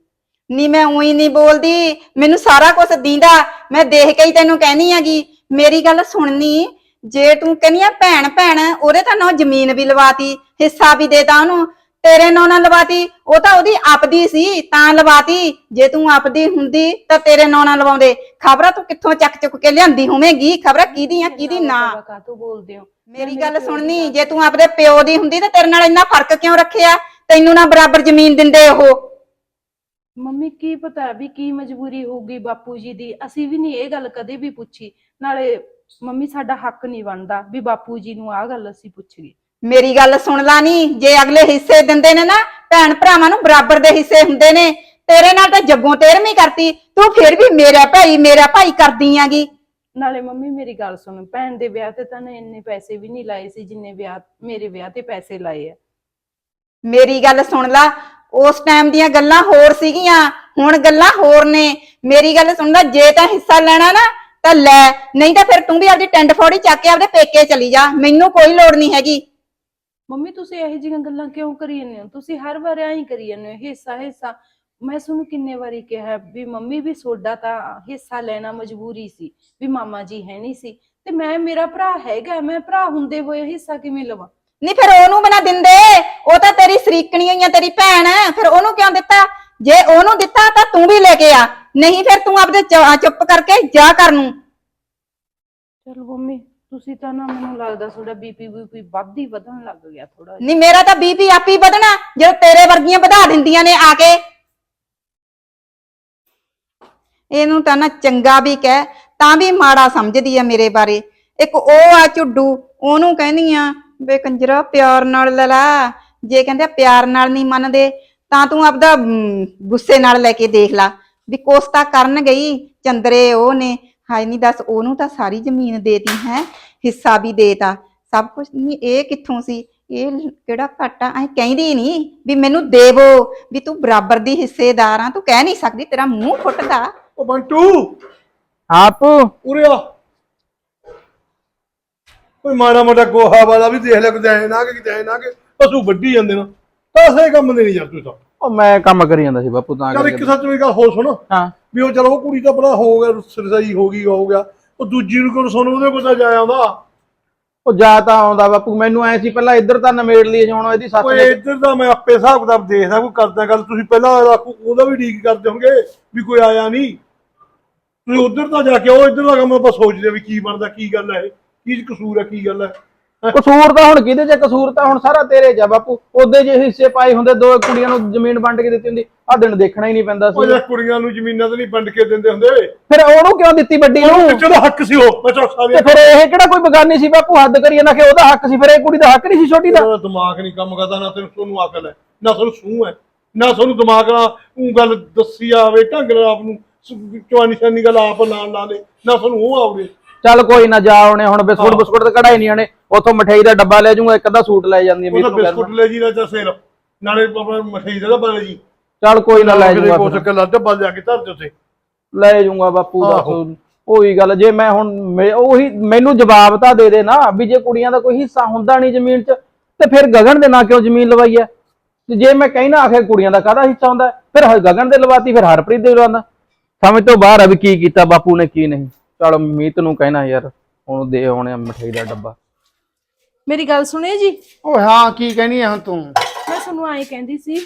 ਨੀ ਮੈਂ ਉਹੀ ਨਹੀਂ ਬੋਲਦੀ। ਮੈਨੂੰ ਸਾਰਾ ਕੁਝ ਦੀਂਦਾ। ਮੈਂ ਦੇਖ ਕੇ ਹੀ ਤੈਨੂੰ ਕਹਿਨੀ ਆਗੀ ਮੇਰੀ ਗੱਲ ਸੁਣਨੀ ਜੇ ਤੂੰ ਕਹਿੰਦੀ ਆ ਭੈਣ ਭੈਣ ਉਹਦੇ ਤਾਂ ਨਾ ਜ਼ਮੀਨ ਵੀ ਲਵਾਤੀ ਹਿੱਸਾ ਵੀ ਦੇਤਾ ਉਹਨੂੰ ਤੇਰੇ ਨਾਂ ਨਾਲ ਲਵਾਤੀ ਉਹ ਤਾਂ ਉਹਦੀ ਆਪਦੀ ਸੀ ਤਾਂ ਲਵਾਤੀ। ਜੇ ਤੂੰ ਆਪਦੀ ਹੁੰਦੀ ਤਾਂ ਤੇਰੇ ਨਾਂ ਨਾਲ ਲਵਾਉਂਦੇ। ਖਬਰਾਂ ਤੂੰ ਕਿੱਥੋਂ ਚੱਕ ਚੁੱਕ ਕੇ ਲਿਆਂਦੀ ਹੋਵੇਂਗੀ? ਖਬਰਾਂ ਕਿਹਦੀ ਆ ਕਿਹਦੀ ਨਾ? ਕਾਤੋਂ ਬੋਲਦੇ ਹੋ? ਮੇਰੀ ਗੱਲ ਸੁਣਨੀ ਜੇ ਤੂੰ ਆਪਦੇ ਪਿਓ ਦੀ ਹੁੰਦੀ ਤਾਂ ਤੇਰੇ ਨਾਲ ਇੰਨਾ ਫ਼ਰਕ ਕਿਉਂ ਰੱਖਿਆ? ਤੈਨੂੰ ਨਾ ਬਰਾਬਰ ਜ਼ਮੀਨ ਦਿੰਦੇ ਉਹ। ਮੰਮੀ ਕੀ ਪਤਾ ਵੀ ਕੀ ਮਜਬੂਰੀ ਹੋਊਗੀ ਬਾਪੂ ਜੀ ਦੀ। ਅਸੀਂ ਵੀ ਨਹੀਂ ਇਹ ਗੱਲ ਕਦੇ ਵੀ ਪੁੱਛੀ। ਨਾਲੇ ਮੰਮੀ ਸਾਡਾ ਹੱਕ ਨਹੀਂ ਬਣਦਾ ਵੀ ਬਾਪੂ ਜੀ ਨੂੰ ਆਹ ਗੱਲ ਅਸੀਂ ਪੁੱਛੀਏ ਮੇਰੀ ਗੱਲ ਸੁਣ ਲਾ ਨੀ ਜੇ ਅਗਲੇ ਹਿੱਸੇ ਦਿੰਦੇ ਨੇ ਨਾ ਭੈਣ ਭਰਾਵਾਂ ਨੂੰ ਬਰਾਬਰ ਦੇ ਹਿੱਸੇ ਹੁੰਦੇ ਨੇ। ਤੇਰੇ ਨਾਲ ਤਾਂ ਜੱਗੋਂ ਤੇਰਵੀਂ ਕਰਤੀ। ਤੂੰ ਫਿਰ ਵੀ ਮੇਰਾ ਭਾਈ ਮੇਰਾ ਭਾਈ ਕਰਦੀ ਆਂਗੀ। ਨਾਲੇ ਮੰਮੀ ਮੇਰੀ ਗੱਲ ਸੁਣ। ਭੈਣ ਦੇ ਵਿਆਹ ਤੇ ਤਾਂ ਨਾ ਇੰਨੇ ਪੈਸੇ ਵੀ ਨਹੀਂ ਲਾਏ ਸੀ ਜਿੰਨੇ ਵਿਆਹ ਮੇਰੇ ਵਿਆਹ ਤੇ ਪੈਸੇ ਲਾਏ ਆ। ਮੇਰੀ ਗੱਲ ਸੁਣ ਲਾ, ਉਸ ਟਾਈਮ ਦੀਆਂ ਗੱਲਾਂ ਹੋਰ ਸੀਗੀਆਂ, ਹੁਣ ਗੱਲਾਂ ਹੋਰ ਨੇ। ਮੇਰੀ ਗੱਲ ਸੁਣ ਲਾ, ਜੇ ਤਾਂ ਹਿੱਸਾ ਲੈਣਾ ਨਾ, ਤਾਂ ਲੈ, ਨਹੀਂ ਤਾਂ ਫਿਰ ਤੂੰ ਵੀ ਆਪਦੀ ਟੈਂਡ ਫੋੜੀ ਚੱਕ ਕੇ ਆਪਦੇ ਪੇਕੇ ਚਲੀ ਜਾ, ਮੈਨੂੰ ਕੋਈ ਲੋੜ ਨਹੀਂ ਹੈਗੀ। ਮੰਮੀ, ਤੁਸੀਂ ਇਹੋ ਜਿਹੀਆਂ ਗੱਲਾਂ ਕਿਉਂ ਕਰੀ ਜਾਂਦੇ ਹੋ? ਤੁਸੀਂ ਹਰ ਵਾਰ ਐਂ ਹੀ ਕਰੀ ਜਾਂਦੇ ਹੋ, ਹਿੱਸਾ ਹਿੱਸਾ। ਮੈਂ ਤੁਹਾਨੂੰ ਕਿੰਨੇ ਵਾਰੀ ਕਿਹਾ ਵੀ ਮੰਮੀ, ਵੀ ਸੋਡਾ ਤਾਂ ਹਿੱਸਾ ਲੈਣਾ ਮਜਬੂਰੀ ਸੀ, ਵੀ ਮਾਮਾ ਜੀ ਹੈ ਨਹੀਂ ਸੀ। ਤੇ ਮੈਂ, ਮੇਰਾ ਭਰਾ ਹੈਗਾ, ਮੈਂ ਭਰਾ ਹੁੰਦੇ ਹੋਏ ਹਿੱਸਾ ਕਿਵੇਂ ਲਵਾਂ? ਨਹੀਂ ਫਿਰ ਉਹਨੂੰ ਬਣਾ ਦਿੰਦੇ। ਉਹ ਤਾਂ ਤੇਰੀ ਸਰੀਕਣੀ ਹੋਈ ਆ ਤੇਰੀ ਭੈਣ। ਫਿਰ ਉਹਨੂੰ ਕਿਉਂ ਦਿੱਤਾ? ਜੇ ਉਹਨੂੰ ਦਿੱਤਾ ਤਾਂ ਤੂੰ ਵੀ ਲੈ ਕੇ ਆ। ਨਹੀਂ ਫਿਰ ਤੂੰ ਆਪਦੇ ਚ- ਚੁੱਪ ਕਰਕੇ ਜਾ ਕਰ ਨੂੰ। ਚਲ ਮੰਮੀ ਤੁਸੀਂ ਤਾਂ ਨਾ ਮੈਨੂੰ ਲੱਗਦਾ ਤੁਹਾਡਾ ਬੀਪੀ ਬੀਪੀ ਵੱਧ ਹੀ ਵਧਣ ਲੱਗ ਗਿਆ ਥੋੜਾ ਨਹੀਂ ਮੇਰਾ ਤਾਂ ਬੀਪੀ ਆਪੀ ਵਧਣਾ ਜਦੋਂ ਤੇਰੇ ਵਰਗੀਆਂ ਵਧਾ ਦਿੰਦੀਆਂ ਨੇ ਆ ਕੇ। ਇਹਨੂੰ ਤਾਂ ਨਾ ਚੰਗਾ ਵੀ ਕਹਿ ਤਾਂ ਵੀ ਮਾੜਾ ਸਮਝਦੀ ਆ ਮੇਰੇ ਬਾਰੇ। ਇੱਕ ਉਹ ਆ ਝੁੱਡੂ ਉਹਨੂੰ ਕਹਿੰਦੀ ਆ ਵੇ ਕੰਜਰਾ ਪਿਆਰ ਨਾਲ ਲੈ ਲਾ। ਜੇ ਕਹਿੰਦੇ ਪਿਆਰ ਨਾਲ ਨਹੀਂ ਮੰਨਦੇ ਤਾਂ ਤੂੰ ਆਪਦਾ ਗੁੱਸੇ ਨਾਲ ਲੈ ਕੇ ਦੇਖ ਲਾ ਵੀ ਕੁਛ ਤਾਂ ਕਰਨ ਗਈ ਚੰਦਰੇ ਉਹ ਨੇ। ਹਾਏ ਨਹੀਂ ਦੱਸ ਉਹਨੂੰ ਤਾਂ ਸਾਰੀ ਜ਼ਮੀਨ ਦੇਤੀ ਹੈ ਹਿੱਸਾ ਵੀ ਦੇਤਾ ਸਭ ਕੁਝ ਨਹੀਂ ਇਹ ਕਿੱਥੋਂ ਸੀ? ਇਹ ਕਿਹੜਾ ਘਾਟਾ? ਐ ਕਹਿੰਦੀ ਨਹੀਂ ਵੀ ਮੈਨੂੰ ਦੇਵੋ ਵੀ ਤੂੰ ਬਰਾਬਰ ਦੀ ਹਿੱਸੇਦਾਰ ਆ ਤੂੰ ਕਹਿ ਨਹੀਂ ਸਕਦੀ ਤੇਰਾ ਮੂੰਹ ਫੁੱਟਦਾ। ਉਹ ਬੰਟੂ! ਆਪ? ਉਰੇ ਆ। ਕੋਈ ਮਾੜਾ ਮੋਟਾ ਗੋਹਾ ਵਾਲਾ ਵੀ ਦੇਖ ਲੈ ਕਿਤੇ ਐ ਨਾ ਕਿ ਕਿਤੇ ਐ ਨਾ ਕਿ ਪਸ਼ੂ ਵੱਢੀ ਜਾਂਦੇ ਨਾ। ਤਾਸੇ ਕੰਮ ਦੇ ਨਹੀਂ ਯਾਰ ਤੂੰ ਤਾਂ। ਉਹ ਮੈਂ ਕੰਮ ਕਰੀ ਜਾਂਦਾ ਸੀ ਬਾਪੂ ਤਾਂ ਚੱਲ ਇੱਕ ਕਰਕੇ। ਸੱਚ ਵੀ ਗੱਲ ਹੋਰ ਸੁਣ। ਹਾਂ। ਵੀ ਉਹ ਚਲੋ ਉਹ ਕੁੜੀ ਤਾਂ ਬੜਾ ਹੋ ਗਿਆ ਸਰਸਾਈ ਹੋ ਗਈ ਹੋ ਗਿਆ। ਉਹ ਦੂਜੀ ਨੂੰ ਕੋਲ ਸੁਣ ਉਹਦੇ ਕੋਲ ਤਾਂ ਜਾ ਆਉਂਦਾ। ਉਹ ਜਾ ਤਾਂ ਆਉਂਦਾ ਬਾਪੂ ਮੈਨੂੰ ਐ ਸੀ ਪਹਿਲਾਂ ਇੱਧਰ ਤਾਂ ਨਮੇੜ ਲਈ ਹੁਣ ਇਹਦੀ ਸੱਸ ਓਏ ਨੇ ਇੱਧਰ ਦਾ ਮੈਂ ਆਪੇ ਹਿਸਾਬ ਕਿਤਾਬ ਦੇਖਦਾ ਕੋਈ ਕਰਦਾ ਗੱਲ ਤੁਸੀਂ ਪਹਿਲਾਂ ਰੱਖੋ ਉਹਦਾ ਵੀ ਠੀਕ ਕਰਦੇ ਹੋਗੇ ਵੀ ਕੋਈ ਆਇਆ ਨਹੀਂ। ਤੁਸੀਂ ਉਧਰ ਤਾਂ ਜਾ ਕੇ ਉਹ ਇੱਧਰ ਦਾ ਕੰਮ ਆਪਾਂ ਸੋਚਦੇ ਆ ਵੀ ਕੀ ਬਣਦਾ ਕੀ ਗੱਲ ਹੈ ਇਹ। ਕੀ ਕਸੂਰ ਹੈ ਕੀ ਗੱਲ ਹੈ? ਕਸੂਰ ਤਾਂ ਹੁਣ ਕਿਹਦੇ ਚ ਕਸੂਰ ਤਾਂ ਹੁਣ ਸਾਰਾ ਤੇਰੇ 'ਚ ਆ ਬਾਪੂ। ਉਹਦੇ ਜੇ ਹਿੱਸੇ ਪਾਏ ਹੁੰਦੇ ਦੋ ਕੁੜੀਆਂ ਨੂੰ ਜ਼ਮੀਨ ਵੰਡ ਕੇ ਦਿੱਤੀ ਹੁੰਦੀ ਆ ਦਿਨ ਦੇਖਣਾ ਹੀ ਨਹੀਂ ਪੈਂਦਾ ਉਹ ਸੀ ਜੇ ਕੁੜੀਆਂ ਨੂੰ ਜ਼ਮੀਨਾਂ ਤਾਂ ਨਹੀਂ ਵੰਡ ਕੇ ਦਿੰਦੇ ਹੁੰਦੇ। ਫਿਰ ਉਹਨੂੰ ਕਿਉਂ ਦਿੱਤੀ ਵੱਡੀ ਨੂੰ? ਉਹ ਚਲੋ ਹੱਕ ਸੀ ਉਹ? ਮੈਂ ਚੌਕਾ ਤੇ ਫਿਰ ਇਹ ਕਿਹੜਾ ਕੋਈ ਬਗਾਨੀ ਸੀ ਬਾਪੂ? ਹੱਦ ਕਰੀ ਜਾਂਦਾ ਕਿ ਉਹਦਾ ਹੱਕ ਸੀ ਫਿਰ ਇਹ ਕੁੜੀ ਦਾ ਹੱਕ ਨਹੀਂ ਸੀ ਛੋਟੀ ਦਾ। ਦਿਮਾਗ ਨਹੀਂ ਕੰਮ ਕਰਦਾ ਨਾ ਤੈਨੂੰ ਤੁਹਾਨੂੰ ਅਕਲ ਹੈ ਨਾ ਤੁਹਾਨੂੰ ਸੂਹ ਹੈ ਨਾ ਤੁਹਾਨੂੰ ਦਿਮਾਗ ਨਾਲ ਉਹ ਗੱਲ ਦੱਸੀ ਆਵੇ ਢੰਗ ਨਾਲ ਆਪ ਨੂੰ ਚਵਾਨੀ ਸ਼ਾਨੀ ਗੱਲ ਆਪ ਨਾਲ ਲਾ ਲੇ ਨਾ ਤੁਹਾਨੂੰ ਉਹ ਆਉਗੇ। ਚੱਲ ਕੋਈ ਨਾ ਜਾ ਉਹਨੇ ਹੁਣ ਬਿਸਕੁਟ ਬਿਸਕੁਟ ਤੇ ਕਢਾਈ ਨਹੀਂ ਆਣੇ ਉਥੋਂ ਮਠਿਆਈ ਦਾ ਡੱਬਾ ਲੈ ਜਾਊਗਾ ਇੱਕ ਅੱਧਾ ਸੂਟ ਲੈ ਜਾਂਦੀ ਹੈ ਉਹਦਾ ਬਿਸਕੁਟ ਲੈ ਜੀ ਨਾ ਸਿਰ ਨਾਲੇ ਆਪਣਾ ਮਠਾਈ ਦਾ ਬਣ ਜੀ। ਚੱਲ ਕੋਈ ਨਾ ਲੈ ਜਾਊਗਾ ਫਿਰ। ਕੇ ਲੱਡ ਬਲ ਜਾ ਕੇ ਧਰ ਦੇ ਉੱਤੇ ਲੈ ਜਾਊਗਾ ਬਾਪੂ ਦਾ ਆਹੋ। ਉਹੀ ਗੱਲ ਜੇ ਮੈਂ ਹੁਣ ਉਹੀ ਮੈਨੂੰ ਜਵਾਬ ਤਾਂ ਦੇ ਦੇ ਨਾ ਵੀ ਜੇ ਕੁੜੀਆਂ ਦਾ ਕੋਈ ਹਿੱਸਾ ਹੁੰਦਾ ਨਹੀਂ ਜ਼ਮੀਨ 'ਚ ਤੇ ਫਿਰ ਗਗਨ ਦੇ ਨਾਂ ਕਿਉਂ ਜ਼ਮੀਨ ਲਵਾਈ ਹੈ ਤੇ ਜੇ ਮੈਂ ਕਹਿਣਾ ਆਖਿਰ ਕੁੜੀਆਂ ਦਾ ਕਾਹਦਾ ਹਿੱਸਾ ਹੁੰਦਾ? ਫਿਰ ਗਗਨ ਦੇ ਲਵਾਤੀ ਫਿਰ ਹਰਪ੍ਰੀਤ ਦੇ ਲਵਾਉਂਦਾ ਸਮਝ ਤੋਂ ਬਾਹਰ ਆ ਵੀ ਕੀ ਕੀਤਾ ਬਾਪੂ ਨੇ ਕੀ ਨਹੀਂ। ਚਲ ਮੀਤ ਨੂੰ ਕਹਿਣਾ ਯਾਰ ਹੁਣ ਦੇ ਆਉਣੇ ਆ ਮਠਾਈ ਦਾ ਡੱਬਾ। ਮੇਰੀ ਗੱਲ ਸੁਣਿਓ ਜੀ। ਓਏ ਹਾਂ ਕੀ ਕਹਿਣੀ ਆ ਹੁਣ ਤੂੰ? ਮੈਂ ਤੁਹਾਨੂੰ ਆਏ ਕਹਿੰਦੀ ਸੀ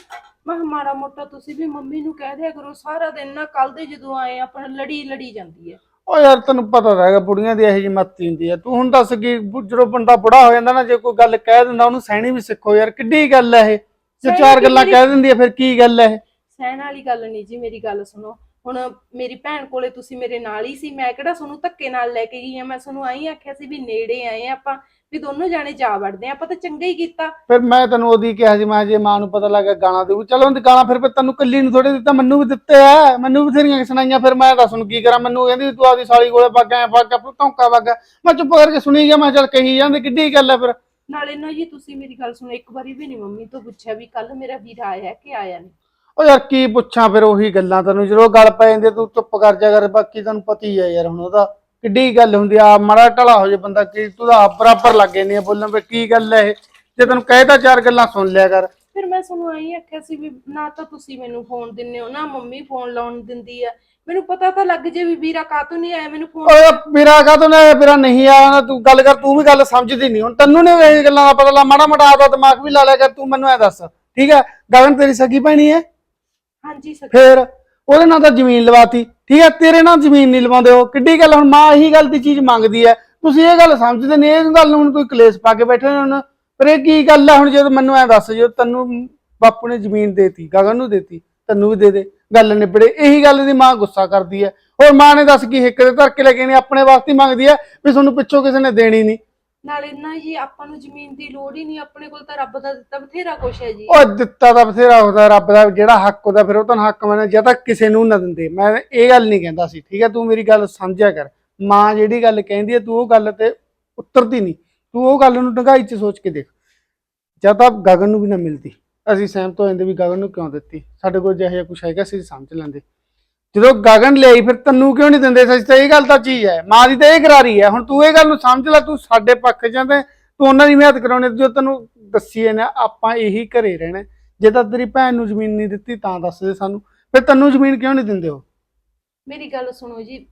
ਮੈਂ ਮਾੜਾ ਮੋਟਾ ਤੁਸੀਂ ਵੀ ਮੰਮੀ ਨੂੰ ਕਹਿ ਦਿਆ ਕਰੋ ਸਾਰਾ ਦਿਨ ਨਾ ਕੱਲ ਦੇ ਜਦੋਂ ਆਏ ਆਪਣਾ ਲੜੀ ਲੜੀ ਜਾਂਦੀ ਹੈ ਓ ਯਾਰ ਤੈਨੂੰ ਪਤਾ ਤਾਂ ਹੈਗਾ ਬੁੜੀਆਂ ਦੀ ਇਹੋ ਜਿਹੀ ਮੱਤੀ ਹੁੰਦੀ ਆ। ਤੂੰ ਹੁਣ ਦੱਸ ਕੀ ਬੁ- ਜਦੋਂ ਬੰਦਾ ਬੁੜਾ ਹੋ ਜਾਂਦਾ ਨਾ ਜੇ ਕੋਈ ਗੱਲ ਕਹਿ ਦਿੰਦਾ ਉਹਨੂੰ ਸਹਿਣੀ ਵੀ ਸਿੱਖੋ ਯਾਰ ਕਿੱਡੀ ਗੱਲ ਹੈ ਇਹ। ਜੇ ਸਹਿਣੀ ਚਾਰ ਗੱਲਾਂ ਕਹਿ ਦਿੰਦੀ ਆ ਫਿਰ ਕੀ ਗੱਲ ਹੈ ਇਹ? ਸਹਿਣ ਵਾਲੀ ਗੱਲ ਨਹੀਂ ਜੀ ਮੇਰੀ ਗੱਲ ਸੁਣੋ। ਹੁਣ ਮੇਰੀ ਭੈਣ ਕੋਲੇ ਤੁਸੀਂ ਮੇਰੇ ਨਾਲ ਹੀ ਸੀ ਮੈਂ ਕਿਹੜਾ ਤੁਹਾਨੂੰ ਧੱਕੇ ਨਾਲ ਲੈ ਕੇ ਗਈ ਆ ਮੈਂ ਤੁਹਾਨੂੰ ਆਈ ਆਖਿਆ ਸੀ ਵੀ ਨੇੜੇ ਆਏ ਆ ਆਪਾਂ ਵੀ ਦੋਨੋਂ ਜਾਣੇ ਜਾ ਵੜਦੇ ਆ ਆਪਾਂ ਤਾਂ ਚੰਗਾ ਹੀ ਕੀਤਾ। ਫਿਰ ਮੈਂ ਤੈਨੂੰ ਉਹਦੀ ਕਿਹਾ ਸੀ ਮੈਂ ਜੇ ਮਾਂ ਨੂੰ ਪਤਾ ਲੱਗਾ ਗਾਣਾ ਦੇਊ ਚਲੋ ਉਹਦੀ ਗਾਣਾ ਫਿਰ ਤੈਨੂੰ ਕੱਲੀ ਨੂੰ ਥੋੜੇ ਦਿੱਤਾ ਮੈਨੂੰ ਵੀ ਦਿੱਤੇ ਆ ਮੈਨੂੰ ਵੀ ਬਥੇਰੀਆਂ ਸੁਣਾਈਆਂ ਫਿਰ ਮੈਂ ਦੱਸ ਨੂੰ ਕੀ ਕਰਾਂ? ਮੈਨੂੰ ਕਹਿੰਦੀ ਤੂੰ ਆਪਦੀ ਸਾਲੀ ਕੋਲੇ ਵਗ ਗਿਆ ਧੌਂਕਾ ਵਗ ਮੈਂ ਚੁੱਪ ਕਰਕੇ ਸੁਣੀ ਗਿਆ ਮੈਂ ਚੱਲ ਕਹੀ ਜਾਂਦੇ ਕਿੱਡੀ ਗੱਲ ਹੈ ਫਿਰ। ਨਾਲੇ ਨਾ ਜੀ ਤੁਸੀਂ ਮੇਰੀ ਗੱਲ ਸੁਣੋ ਇੱਕ ਵਾਰੀ ਵੀ ਨਹੀਂ ਮੰਮੀ ਤੋਂ ਪੁੱਛਿਆ ਵੀ ਕੱਲ ਮੇਰਾ ਵੀਰ ਆਇਆ ਕਿ ਆਇਆ ਨਹੀਂ ਉਹ ਯਾਰ ਕੀ ਪੁੱਛਾਂ ਫਿਰ ਉਹੀ ਗੱਲਾਂ ਤੈਨੂੰ ਜਦੋਂ ਗੱਲ ਪੈ ਜਾਂਦੀ ਆ, ਤੂੰ ਚੁੱਪ ਕਰ ਜਾ ਕਰ ਬਾਕੀ ਤੈਨੂੰ ਪਤਾ ਹੀ ਆ ਯਾਰ ਹੁਣ ਉਹਦਾ। ਕਿੱਡੀ ਗੱਲ ਹੁੰਦੀ ਆ ਮਾੜਾ ਢਲਾ ਹੋ ਜੇ ਬੰਦਾ ਕੀ ਤੂੰ ਤਾਂ ਆਪ ਬਰਾਬਰ ਲੱਗੇ ਨਹੀਂ ਬੋਲਣ ਵੀ ਕੀ ਗੱਲ ਹੈ ਇਹ? ਜੇ ਤੈਨੂੰ ਕਹੇ ਤਾਂ ਚਾਰ ਗੱਲਾਂ ਸੁਣ ਲਿਆ ਕਰ। ਫਿਰ ਮੈਂ ਤੁਹਾਨੂੰ ਆਈ ਆਖਿਆ ਸੀ ਵੀ ਨਾ ਤਾਂ ਤੁਸੀਂ ਮੈਨੂੰ ਫੋਨ ਦਿੰਦੇ ਹੋ ਨਾ ਮੰਮੀ ਫੋਨ ਲਾਉਣ ਦਿੰਦੀ ਆ। ਮੈਨੂੰ ਪਤਾ ਤਾਂ ਲੱਗ ਜੇ ਵੀ ਵੀਰਾ ਕਾਤੋਂ ਨਹੀਂ ਆਇਆ ਮੈਨੂੰ ਫੋਨ ਓਏ ਮੇਰਾ ਕਾਹਤੋਂ ਨਾ ਮੇਰਾ ਨਹੀਂ ਆਇਆ ਨਾ ਤੂੰ ਗੱਲ ਕਰ ਤੂੰ ਵੀ ਗੱਲ ਸਮਝਦੀ ਨਹੀਂ ਹੁਣ ਤੈਨੂੰ ਨੇ ਇਹ ਗੱਲਾਂ ਦਾ ਪਤਾ ਲਾ ਮਾੜਾ ਮਾੜਾ ਆਦਾ ਦਿਮਾਗ ਵੀ ਲਾ ਲਿਆ ਕਰ ਤੂੰ ਮੈਨੂੰ ਐ ਦੱਸ ਠੀਕ ਹੈ ਗਗਨ ਤੇਰੀ ਸਗੀ ਭੈਣੀ ਹੈ ਹਾਂਜੀ ਸਕ ਫੇਰ ਉਹਦੇ ਨਾਲ ਤਾਂ ਜ਼ਮੀਨ ਲਵਾਤੀ। ਠੀਕ ਹੈ, ਤੇਰੇ ਨਾਲ ਜ਼ਮੀਨ ਨਹੀਂ ਲਵਾਉਂਦੇ ਉਹ। ਕਿੱਡੀ ਗੱਲ ਹੁਣ ਮਾਂ ਇਹੀ ਗੱਲ ਦੀ ਚੀਜ਼ ਮੰਗਦੀ ਹੈ। ਤੁਸੀਂ ਇਹ ਗੱਲ ਸਮਝਦੇ ਨਹੀਂ, ਇਹ ਗੱਲ ਨੂੰ ਹੁਣ ਕੋਈ ਕਲੇਸ਼ ਪਾ ਕੇ ਬੈਠੇ ਹੋ ਹੁਣ। ਪਰ ਇਹ ਕੀ ਗੱਲ ਹੈ ਹੁਣ ਜਦੋਂ ਮੈਨੂੰ ਐ ਦੱਸ ਜੋ, ਤੈਨੂੰ ਬਾਪੂ ਨੇ ਜ਼ਮੀਨ ਦੇਤੀ, ਗਗਨ ਨੂੰ ਦੇਤੀ, ਤੈਨੂੰ ਵੀ ਦੇ ਦੇ, ਗੱਲ ਨਿਬੜੇ। ਇਹੀ ਗੱਲ ਦੀ ਮਾਂ ਗੁੱਸਾ ਕਰਦੀ ਹੈ। ਹੋਰ ਮਾਂ ਨੇ ਦੱਸ ਕੀ ਹਿੱਕ ਦੇ ਧਰ ਕੇ ਲੈ ਕੇ ਨਹੀਂ ਆਪਣੇ ਵਾਸਤੇ ਮੰਗਦੀ ਹੈ, ਵੀ ਤੁਹਾਨੂੰ ਪਿੱਛੋਂ ਕਿਸੇ ਨੇ ਦੇਣੀ ਨਹੀਂ। ਨਾਲ ਨਾ ਜੀ ਆਪਾਂ ਨੂੰ ਜ਼ਮੀਨ ਦੀ ਲੋੜ ਹੀ ਨਹੀਂ, ਆਪਣੇ ਕੋਲ ਤਾਂ ਰੱਬ ਦਾ ਦਿੱਤਾ ਬਥੇਰਾ ਕੁਛ ਹੈ ਜੀ। ਉਹ ਦਿੱਤਾ ਤਾਂ ਬਥੇਰਾ ਹੁੰਦਾ, ਰੱਬ ਦਾ ਜਿਹੜਾ ਹੱਕ ਉਹਦਾ ਫਿਰ ਉਹ ਤਾਂ ਹੱਕ ਮੰਨੇ ਜਾਂ ਤਾਂ ਕਿਸੇ ਨੂੰ ਨਾ ਦਿੰਦੇ। ਮੈਂ ਇਹ ਗੱਲ ਨਹੀਂ ਕਹਿੰਦਾ ਸੀ, ਠੀਕ ਹੈ? ਤੂੰ ਮੇਰੀ ਗੱਲ ਸਮਝਿਆ ਕਰ। ਮਾਂ ਜਿਹੜੀ ਗੱਲ ਕਹਿੰਦੀ ਹੈ, ਤੂੰ ਉਹ ਗੱਲ ਤੇ ਉਤਰਦੀ ਨਹੀਂ। ਤੂੰ ਉਹ ਗੱਲ ਨੂੰ ਡੰਗਾਈ 'ਚ ਸੋਚ ਕੇ ਦੇਖ। ਜਦ ਤਾਂ ਗਗਨ ਨੂੰ ਵੀ ਨਾ ਮਿਲਦੀ। ਅਸੀਂ ਸਹਿਮਤ ਹੋ ਜਾਂਦੇ ਵੀ ਗਗਨ ਨੂੰ ਕਿਉਂ ਦਿੱਤੀ? ਸਾਡੇ ਕੋਲ ਜਿਹੋ ਜਿਹਾ ਕੁਛ ਹੈਗਾ ਸੀ ਸਮਝ ਲੈਂਦੇ। ਜਦੋਂ ਗਗਨ ਲਈ ਫਿਰ ਤੈਨੂੰ ਕਿਉਂ ਨਹੀਂ ਦਿੰਦੇ? ਸੱਚ ਤਾਂ ਇਹ ਗੱਲ ਤਾਂ ਚੀਜ਼ ਹੈ। ਮਾਂ ਦੀ ਤਾਂ ਇਹ ਕਰਾਰੀ ਹੈ। ਹੁਣ ਤੂੰ ਇਹ ਗੱਲ ਨੂੰ ਸਮਝ ਲੈ ਤੂੰ ਸਾਡੇ ਪੱਖ ਜਾਂਦੇ ਤੂੰ ਉਹਨਾਂ ਦੀ ਮਿਹਨਤ ਕਰਾਉਣੀ ਜੋ ਤੈਨੂੰ ਦੱਸੀਏ ਨਾ ਆਪਾਂ ਇਹੀ ਘਰੇ ਰਹਿਣਾ ਜੇ ਤਾਂ ਤੇਰੀ ਭੈਣ ਨੂੰ ਜ਼ਮੀਨ ਨਹੀਂ ਦਿੱਤੀ ਤਾਂ ਦੱਸ ਦੇ ਸਾਨੂੰ। ਫਿਰ ਤੈਨੂੰ ਜ਼ਮੀਨ ਕਿਉਂ ਨਹੀਂ ਦਿੰਦੇ ਹੋ ਮੇਰੀ ਗੱਲ ਸੁਣੋ ਜੀ।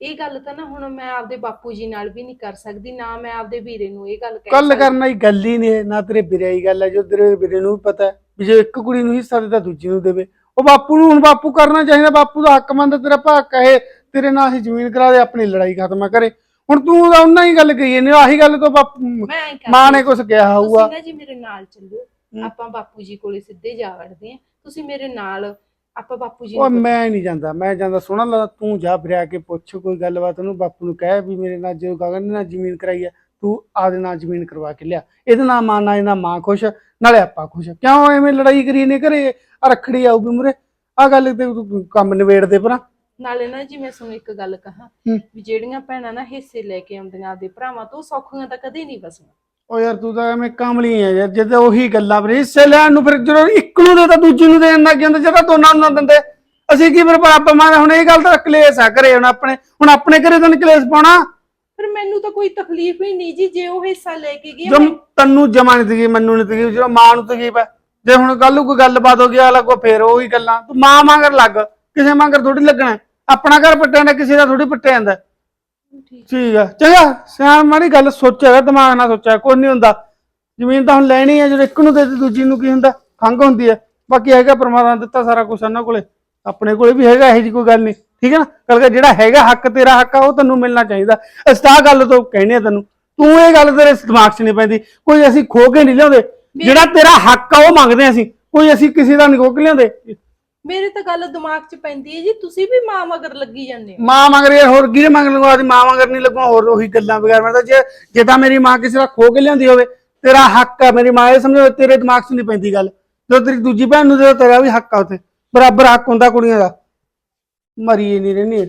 ਇਹ ਗੱਲ ਤਾਂ ਨਾ ਹੁਣ ਮੈਂ ਆਪਦੇ ਬਾਪੂ ਜੀ ਨਾਲ ਵੀ ਨਹੀਂ ਕਰ ਸਕਦੀ ਨਾ ਮੈਂ ਆਪਦੇ ਵੀਰੇ ਨੂੰ ਇਹ ਗੱਲ ਕਹਿ ਸਕਦੀ। ਕਰਨ ਵਾਲੀ ਗੱਲ ਹੀ ਨਹੀਂ ਹੈ ਨਾ ਤੇਰੇ ਵੀਰੇ ਦੀ ਗੱਲ ਹੈ। ਜੋ ਤੇਰੇ ਵੀਰੇ ਨੂੰ ਵੀ ਪਤਾ ਹੈ ਵੀ ਜੇ ਇੱਕ ਕੁੜੀ ਨੂੰ ਹਿੱਸਾ ਦਿੱਤਾ ਦੂਜੀ ਨੂੰ ਦੇਵੇ। ਉਹ ਬਾਪੂ ਨੂੰ ਹੁਣ ਬਾਪੂ ਕਰਨਾ ਚਾਹੀਦਾ ਬਾਪੂ ਦਾ ਹੱਕ ਮੰਨ ਤੇਰਾ ਭਾ ਕਹੇ ਤੇਰੇ ਨਾਲ ਅਸੀਂ ਜ਼ਮੀਨ ਕਰਾ ਦੇ ਆਪਣੀ ਲੜਾਈ ਖਤਮ ਕਰੇ। ਹੁਣ ਤੂੰ ਤਾਂ ਉਹਨਾਂ ਹੀ ਗੱਲ ਕਹੀ ਨਹੀਂ ਆਹੀ ਗੱਲ ਤੋਂ ਬਾਪੂ ਮੈਂ ਐਂ ਕਰਦੀ ਮਾਂ ਨੇ ਕੁਝ ਕਿਹਾ ਹੋਊਗਾ। ਤੁਸੀਂ ਨਾ ਜੀ ਮੇਰੇ ਨਾਲ ਚੱਲੋ। ਆਪਾਂ ਬਾਪੂ ਜੀ ਕੋਲੇ ਸਿੱਧੇ ਜਾ ਵੜਦੇ ਆ ਤੁਸੀਂ ਮੇਰੇ ਨਾਲ ਆਪਾਂ ਬਾਪੂ ਜੀ ਉਹ ਨੂੰ ਮੈਂ ਨਹੀਂ ਜਾਂਦਾ ਮੈਂ ਜਾਂਦਾ ਸੋਹਣਾ ਲੱਗਦਾ ਤੂੰ ਜਾ ਫਿਰਿਆ ਕੇ ਪੁੱਛ ਕੋਈ ਗੱਲਬਾਤ ਉਹਨੂੰ ਬਾਪੂ ਨੂੰ ਕਹਿ ਵੀ ਮੇਰੇ ਨਾਲ ਜੋ ਗਗਨ ਨੇ ਨਾਲ ਜ਼ਮੀਨ ਕਰਾਈ ਹੈ ਤੂੰ ਆਦੇ ਨਾਲ ਜ਼ਮੀਨ ਕਰਵਾ ਕੇ ਲਿਆ। ਇਹਦੇ ਨਾਲ ਮਾਂ ਨਾਲ ਇਹਦਾ ਮਾਂ ਖੁਸ਼ ਨਾਲੇ ਆਪਾਂ ਖੁਸ਼ ਕਿਉਂ ਐਵੇਂ ਲੜਾਈ ਕਰੀ ਨੇ ਘਰੇ? ਆ ਰੱਖੜੀ ਆਊਗੀ ਮੁਰੇ। ਆ ਗੱਲ ਤੇ ਤੂੰ ਕੰਮ ਨਿਬੇੜ ਦੇ ਪਰਾਂ ਨਾਲੇ ਨਾ ਜੀ ਮੈਂ ਤੁਹਾਨੂੰ ਇੱਕ ਗੱਲ ਕਹਾਂ ਹੂੰ। ਵੀ ਜਿਹੜੀਆਂ ਭੈਣਾਂ ਨਾ ਹਿੱਸੇ ਲੈ ਕੇ ਆਉਂਦੀਆਂ ਆਪਦੇ ਭਰਾਵਾਂ ਤੋਂ ਉਹ ਸੌਖੀਆਂ ਤਾਂ ਕਦੇ ਨਹੀਂ ਬਸਣਾ ਓ ਯਾਰ ਤੂੰ ਤਾਂ ਐਵੇਂ ਕਾਮਲੀ ਹੈ ਯਾਰ। ਜਿੱਦੇ ਉਹੀ ਗੱਲਾਂ ਫਿਰ ਹਿੱਸੇ ਲੈਣ ਨੂੰ ਫਿਰ ਜਦੋਂ ਇੱਕ ਨੂੰ ਦੇ ਤਾਂ ਦੂਜੀ ਨੂੰ ਦੇਣ ਲੱਗ ਜਾਂਦੇ ਜਦੋਂ ਦੋਨਾਂ ਨੂੰ ਨਾ ਦਿੰਦੇ। ਅਸੀਂ ਕੀ ਬਰਬਾਦ ਮਾਰ ਹੁਣ ਇਹ ਗੱਲ ਤਾਂ ਕਲੇਸ਼ ਆ ਕਰੇ ਹੁਣ ਆਪਣੇ ਹੁਣ ਆਪਣੇ ਘਰੇ ਤਾਂ ਨੀ ਕਲੇਸ਼ ਪਾਉਣਾ। ਫਿਰ ਮੈਨੂੰ ਤਾਂ ਕੋਈ ਤਕਲੀਫ ਹੀ ਨਹੀਂ ਜੀ ਜੇ ਉਹ ਹਿੱਸਾ ਲੈ ਕੇ ਗਿਆ ਜਦ ਤੈਨੂੰ ਜਮਾ ਨਹੀਂ ਤਗੀ ਮੈਨੂੰ ਨਹੀਂ ਤਗੀ ਜਦੋਂ ਮਾਂ ਨੂੰ ਤਕਲੀਫ ਹੈ। ਜੇ ਹੁਣ ਕੱਲ ਨੂੰ ਕੋਈ ਗੱਲਬਾਤ ਹੋ ਗਈ ਅਲੱਗ ਕੋ ਫੇਰ ਉਹੀ ਗੱਲਾਂ। ਤੂੰ ਮਾਂ ਮੰਗਰ ਲੱਗ ਕਿਸੇ ਮੰਗਰ ਥੋੜੀ ਲੱਗਣਾ ਹੈ। ਆਪਣਾ ਘਰ ਪੱਟਿਆ ਜਾਂਦਾ ਕਿਸੇ ਦਾ ਥੋੜੀ ਪੱਟਿਆ ਜਾਂਦਾ ਹੈ। ਠੀਕ। ਆ ਚੰਗਾ ਸਿਆਣ ਮਾੜੀ ਗੱਲ ਸੋਚਿਆ ਦਿਮਾਗ ਨਾਲ ਸੋਚਿਆ ਕੋਈ ਨਹੀਂ ਹੁੰਦਾ। ਜ਼ਮੀਨ ਤਾਂ ਹੁਣ ਲੈਣੀ ਹੈ ਜਦੋਂ ਇੱਕ ਨੂੰ ਦੇ ਦਿੱਤੀ ਦੂਜੀ ਨੂੰ ਕੀ ਹੁੰਦਾ? ਖੰਗ ਹੁੰਦੀ ਹੈ। ਬਾਕੀ ਹੈਗਾ ਪਰਮਾਤਮਾ ਨੇ ਦਿੱਤਾ ਸਾਰਾ ਕੁਝ ਉਹਨਾਂ ਕੋਲੇ। ਆਪਣੇ ਕੋਲੇ ਵੀ ਹੈਗਾ ਇਹੋ ਜੀ ਕੋਈ ਗੱਲ ਨਹੀਂ। ਠੀਕ ਹੈ ਨਾ? ਕਰਕੇ ਜਿਹੜਾ ਹੈਗਾ ਹੱਕ ਤੇਰਾ ਹੱਕ ਆ ਉਹ ਤੈਨੂੰ ਮਿਲਣਾ ਚਾਹੀਦਾ। ਅਸੀਂ ਤਾਂ ਆਹ ਗੱਲ ਤੋਂ ਕਹਿੰਦੇ ਆ ਤੈਨੂੰ ਤੂੰ ਇਹ ਗੱਲ ਤੇਰੇ ਦਿਮਾਗ 'ਚ ਨਹੀਂ ਪੈਂਦੀ। ਕੋਈ ਅਸੀਂ ਖੋ ਕੇ ਨਹੀਂ ਲਿਆਉਂਦੇ। ਜਿਹੜਾ ਤੇਰਾ ਹੱਕ ਆ ਉਹ ਮੰਗਦੇ ਹਾਂ ਅਸੀਂ। ਕੋਈ ਅਸੀਂ ਕਿਸੇ ਦਾ ਨਹੀਂ ਖੋ ਕੇ ਲਿਆਉਂਦੇ। ਮੇਰੇ ਤਾਂ ਗੱਲ ਦਿਮਾਗ 'ਚ ਪੈਂਦੀ ਹੈ ਜੀ ਤੁਸੀਂ ਵੀ ਮਾਂ ਮਗਰ ਲੱਗੀ ਜਾਂਦੇ ਹੋ। ਮਾਂ ਮੰਗ ਰਹੀ ਹੈ ਹੋਰ ਕਿਹਦੇ ਮੰਗ ਲੂਗਾ? ਆਦੀ ਮਾਂ ਮੰਗਰ ਨਹੀਂ ਲੱਗੂਗਾ ਹੋਰ ਉਹੀ ਗੱਲਾਂ ਵਗੈਰਾ। ਮੈਂ ਤਾਂ ਜੇ ਜੇ ਤਾਂ ਮੇਰੀ ਮਾਂ ਕਿਸੇ ਦਾ ਖੋ ਕੇ ਲਿਆਂਦੀ ਹੋਵੇ ਤੇਰਾ ਹੱਕ ਆ ਮੇਰੀ ਮਾਂ ਇਹ ਸਮਝੋ ਤੇਰੇ ਦਿਮਾਗ 'ਚ ਨਹੀਂ ਪੈਂਦੀ ਗੱਲ। ਜਦੋਂ ਤੇਰੀ ਦੂਜੀ ਭੈਣ ਨੂੰ ਦੇ ਤੇਰਾ ਵੀ ਹੱਕ ਆ ਉਥੇ। ਬਰਾਬਰ ਹੱਕ ਹੁੰਦਾ ਕੁੜੀਆਂ ਦਾ। ਮਰੀ ਨਹੀਂ ਰਹਿਣੀ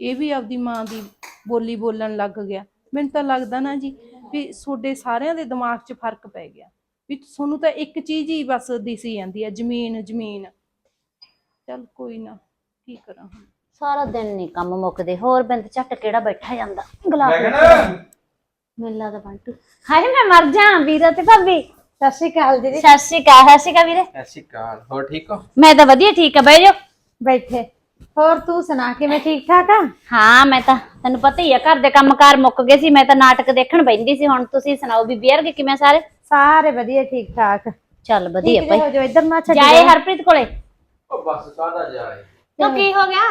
ਇਹ ਵੀ ਆਪਦੀ ਮਾਂ ਦੀ ਬੋਲੀ ਬੋਲਣ ਲੱਗ ਗਿਆ। ਮੈਨੂੰ ਤਾਂ ਲੱਗਦਾ ਨਾ ਜੀ ਵੀ ਤੁਹਾਡੇ ਸਾਰਿਆਂ ਦੇ ਦਿਮਾਗ 'ਚ ਫ਼ਰਕ ਪੈ ਗਿਆ। ਵੀ ਤੁਹਾਨੂੰ ਤਾਂ ਇੱਕ ਚੀਜ਼ ਹੀ ਬਸ ਦਿਸੀ ਜਾਂਦੀ ਹੈ ਜ਼ਮੀਨ ਜ਼ਮੀਨ। ਚੱਲ ਕੋਈ ਨਾ ਕੀ ਕਰਾਂ ਹੁਣ? ਸਾਰਾ ਦਿਨ ਨਹੀਂ ਕੰਮ ਮੁੱਕਦੇ ਹੋਰ ਬਿੰਦ ਝੱਟ ਕਿਹੜਾ ਬੈਠਾ ਜਾਂਦਾ? ਗੁਲਾਬ ਮੇਲਾ ਦਾ ਬੰਟੂ ਹਾਏ ਮੈਂ ਮਰ ਜਾ ਵੀਰਾ ਤੇ ਭਾਬੀ। ਸਤਿ ਸ਼੍ਰੀ ਅਕਾਲ ਦੀਦੀ। ਸਤਿ ਸ਼੍ਰੀ ਅਕਾਲ ਸਤਿ ਸ਼੍ਰੀ ਅਕਾਲ ਵੀਰੇ। ਐਸੀ ਕਾਲ ਹੋਰ ਠੀਕ ਹੋ? ਮੈਂ ਤਾਂ ਵਧੀਆ ਠੀਕ ਆ ਬਹਿ ਜਾ ਬੈਠੇ। ਹੋਰ ਤੂੰ ਸੁਣਾ ਕਿਵੇਂ ਠੀਕ ਠਾਕ ਆ? ਹਾਂ ਮੈਂ ਤਾਂ ਤੈਨੂੰ ਪਤਾ ਹੀ ਆ ਘਰ ਦੇ ਕੰਮਕਾਰ ਮੁੱਕ ਗਏ ਸੀ ਮੈਂ ਤਾਂ ਨਾਟਕ ਦੇਖਣ ਬੈਂਦੀ ਸੀ ਹੁਣ ਤੁਸੀਂ ਸੁਣਾਓ ਵੀ ਬੀਅਰ ਕਿਵੇਂ ਸਾਰੇ? ਸਾਰੇ ਵਧੀਆ ਠੀਕ ਠਾਕ। ਚੱਲ ਵਧੀਆ ਠੀਕ ਹੋ ਭਾਈ। ਜੋ ਇੱਧਰ ਨਾ ਛੱਡ ਜਾਏ ਹਰਪ੍ਰੀਤ ਕੋਲੇ? ਉਹ ਬਸ ਕਾਹਦਾ ਜਾਏ? ਤੋ ਕੀ ਹੋ ਗਿਆ?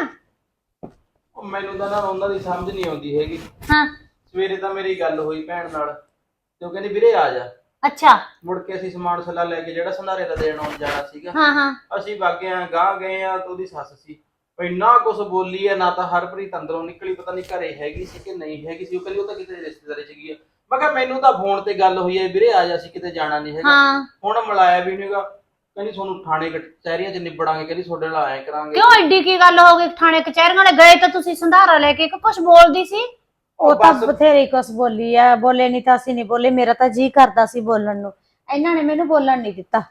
ਉਹ ਮੈਨੂੰ ਤਾਂ ਨਾ ਉਹਨਾਂ ਦੀ ਸਮਝ ਨਹੀਂ ਆਉਂਦੀ ਹੈਗੀ। ਹਾਂ। ਸਵੇਰੇ ਤਾਂ ਮੇਰੀ ਗੱਲ ਹੋਈ ਭੈਣ ਨਾਲ ਤੇ ਉਹ ਕਹਿੰਦੀ ਵੀਰੇ ਆ ਜਾ। ਅੱਛਾ। ਮੁੜ ਕੇ ਅਸੀਂ ਸਮਾਨ ਸੱਲਾ ਲੈ ਕੇ ਜਿਹੜਾ ਸੰਧਾਰੇ ਦਾ ਦੇਣ ਆਉਣ ਜਾਣਾ ਸੀਗਾ। ਹਾਂ ਹਾਂ। ਅਸੀਂ ਵਾਗੇ ਆ ਗਾਂ ਗਏ ਆ ਤੇ ਉਹਦੀ ਸੱਸ ਸੀ। ਉਹ ਇੰਨਾ ਕੁਛ ਬੋਲੀ ਆ ਨਾ ਤਾਂ ਹਰਪ੍ਰੀਤ ਅੰਦਰੋਂ ਨਿਕਲੀ ਪਤਾ ਨਹੀਂ ਘਰੇ ਹੈਗੀ ਸੀ ਕਿ ਨਹੀਂ ਹੈਗੀ ਸੀ। ਉਹ ਕਹਿੰਦੀ ਉਹ ਤਾਂ ਕਿਤੇ ਰਿਸ਼ਤੇਦਾਰੀ ਚ ਗਈ ਆ। ਮੈਂ ਕਿਹਾ ਮੈਨੂੰ ਤਾਂ ਫੋਨ ਤੇ ਗੱਲ ਹੋਈ ਹੈ ਵੀਰੇ ਆ ਜਾ ਸੀ ਕਿਤੇ ਜਾਣਾ ਨਹੀਂ ਹੈਗਾ। ਹਾਂ। ਹੁਣ ਮਿਲਾਇਆ ਵੀ ਨਹੀਂਗਾ ਕਹਿੰਦੀ ਤੁਹਾਨੂੰ ਥਾਣੇ ਕਚਹਿਰੀਆਂ 'ਚ ਨਿਬੜਾਂਗੇ। ਕਹਿੰਦੀ ਤੁਹਾਡੇ ਨਾਲ ਆਏ ਕਰਾਂਗੇ। ਕਿਉਂ ਐਡੀ ਕੀ ਗੱਲ ਹੋ ਗਈ? ਥਾਣੇ ਕਚਹਿਰੀਆਂ ਵਾਲੇ ਗਏ ਤਾਂ ਤੁਸੀਂ ਸੰਧਾਰਾ ਲੈ ਕੇ ਕਿ ਕੁਝ ਬੋਲਦੀ ਸੀ? ਉਹ ਤਾਂ ਬਸ- ਬਥੇਰੀ ਕੁਛ ਬੋਲੀ ਆ ਬੋਲੇ ਨਹੀਂ ਤਾਂ ਅਸੀਂ ਨਹੀਂ ਬੋਲੇ ਮੇਰਾ ਤਾਂ ਜੀ ਕਰਦਾ ਸੀ ਬੋਲਣ ਨੂੰ। ਇਹਨਾਂ ਨੇ ਮੈਨੂੰ ਬੋਲਣ ਨਹੀਂ ਦਿੱਤਾ।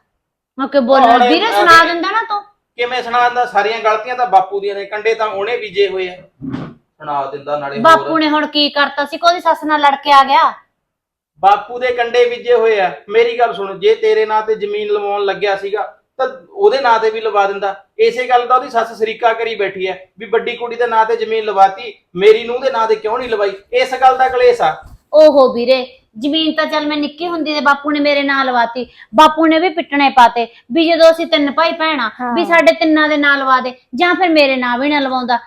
ਓਕੇ ਬੋਲਣ ਹਾਲੇ ਵੀਰੇ ਸੁਣਾ। ਦਿੰਦਾ ਨਾ ਤੂੰ। ਕਿਵੇਂ ਸੁਣਾਉਂਦਾ ਸਾਰੀਆਂ ਗਲਤੀਆਂ ਤਾਂ ਬਾਪੂ ਦੀਆਂ ਨੇ ਕੰਡੇ ਤਾਂ ਉਹਨੇ ਬੀਜੇ ਹੋਏ ਆ। ਸੁਣਾ ਦਿੰਦਾ ਨਾਲੇ ਬਾਪੂ ਹੋਰ ਨੇ ਹੁਣ ਕੀ ਕਰਤਾ ਸੀ? ਕੋਦੀ ਸੱਸ ਨਾਲ ਲੜ ਕੇ ਆ ਗਿਆ? ਬਾਪੂ ਦੇ ਕੰਡੇ ਬੀਜੇ ਹੋਏ ਆ। ਮੇਰੀ ਗੱਲ ਸੁਣ ਜੇ ਤੇਰੇ ਨਾਂ ਤੇ ਜ਼ਮੀਨ ਲਵਾਉਣ ਲੱਗਿਆ ਸੀਗਾ ਤਾਂ ਉਹਦੇ ਨਾਂ ਤੇ ਵੀ ਲਵਾ ਦਿੰਦਾ। ਇਸੇ ਗੱਲ ਦਾ ਉਹਦੀ ਸੱਸ ਸਰੀਕਾ ਕਰੀ ਬੈਠੀ ਹੈ ਵੀ ਵੱਡੀ ਕੁੜੀ ਦੇ ਨਾਂ ਤੇ ਜ਼ਮੀਨ ਲਵਾਤੀ ਮੇਰੀ ਨੂੰਹ ਦੇ ਨਾਂ ਤੇ ਕਿਉਂ ਨਹੀਂ ਲਵਾਈ? ਇਸ ਗੱਲ ਦਾ ਕਲੇਸ਼ ਆ। ਓਹੋ ਵੀਰੇ ਜ਼ਮੀਨ ਤਾਂ ਚੱਲ ਮੈਂ ਨਿੱਕੀ ਹੁੰਦੀ ਤੇ ਬਾਪੂ ਨੇ ਮੇਰੇ ਨਾਂ ਲਵਾਤੀ। ਬਾਪੂ ਨੇ ਵੀ ਪਿੱਟਣੇ ਪਾਤੇ ਵੀ ਜਦੋਂ ਅਸੀਂ ਤਿੰਨ ਭਾਈ ਭੈਣਾਂ। ਵੀ ਸਾਡੇ ਤਿੰਨਾਂ ਦੇ ਨਾਂ ਲਵਾ ਦੇ ਜਾਂ ਫਿਰ ਮੇਰੇ ਨਾਂ ਵੀ ਨਾ ਲਵਾਉਂਦਾ।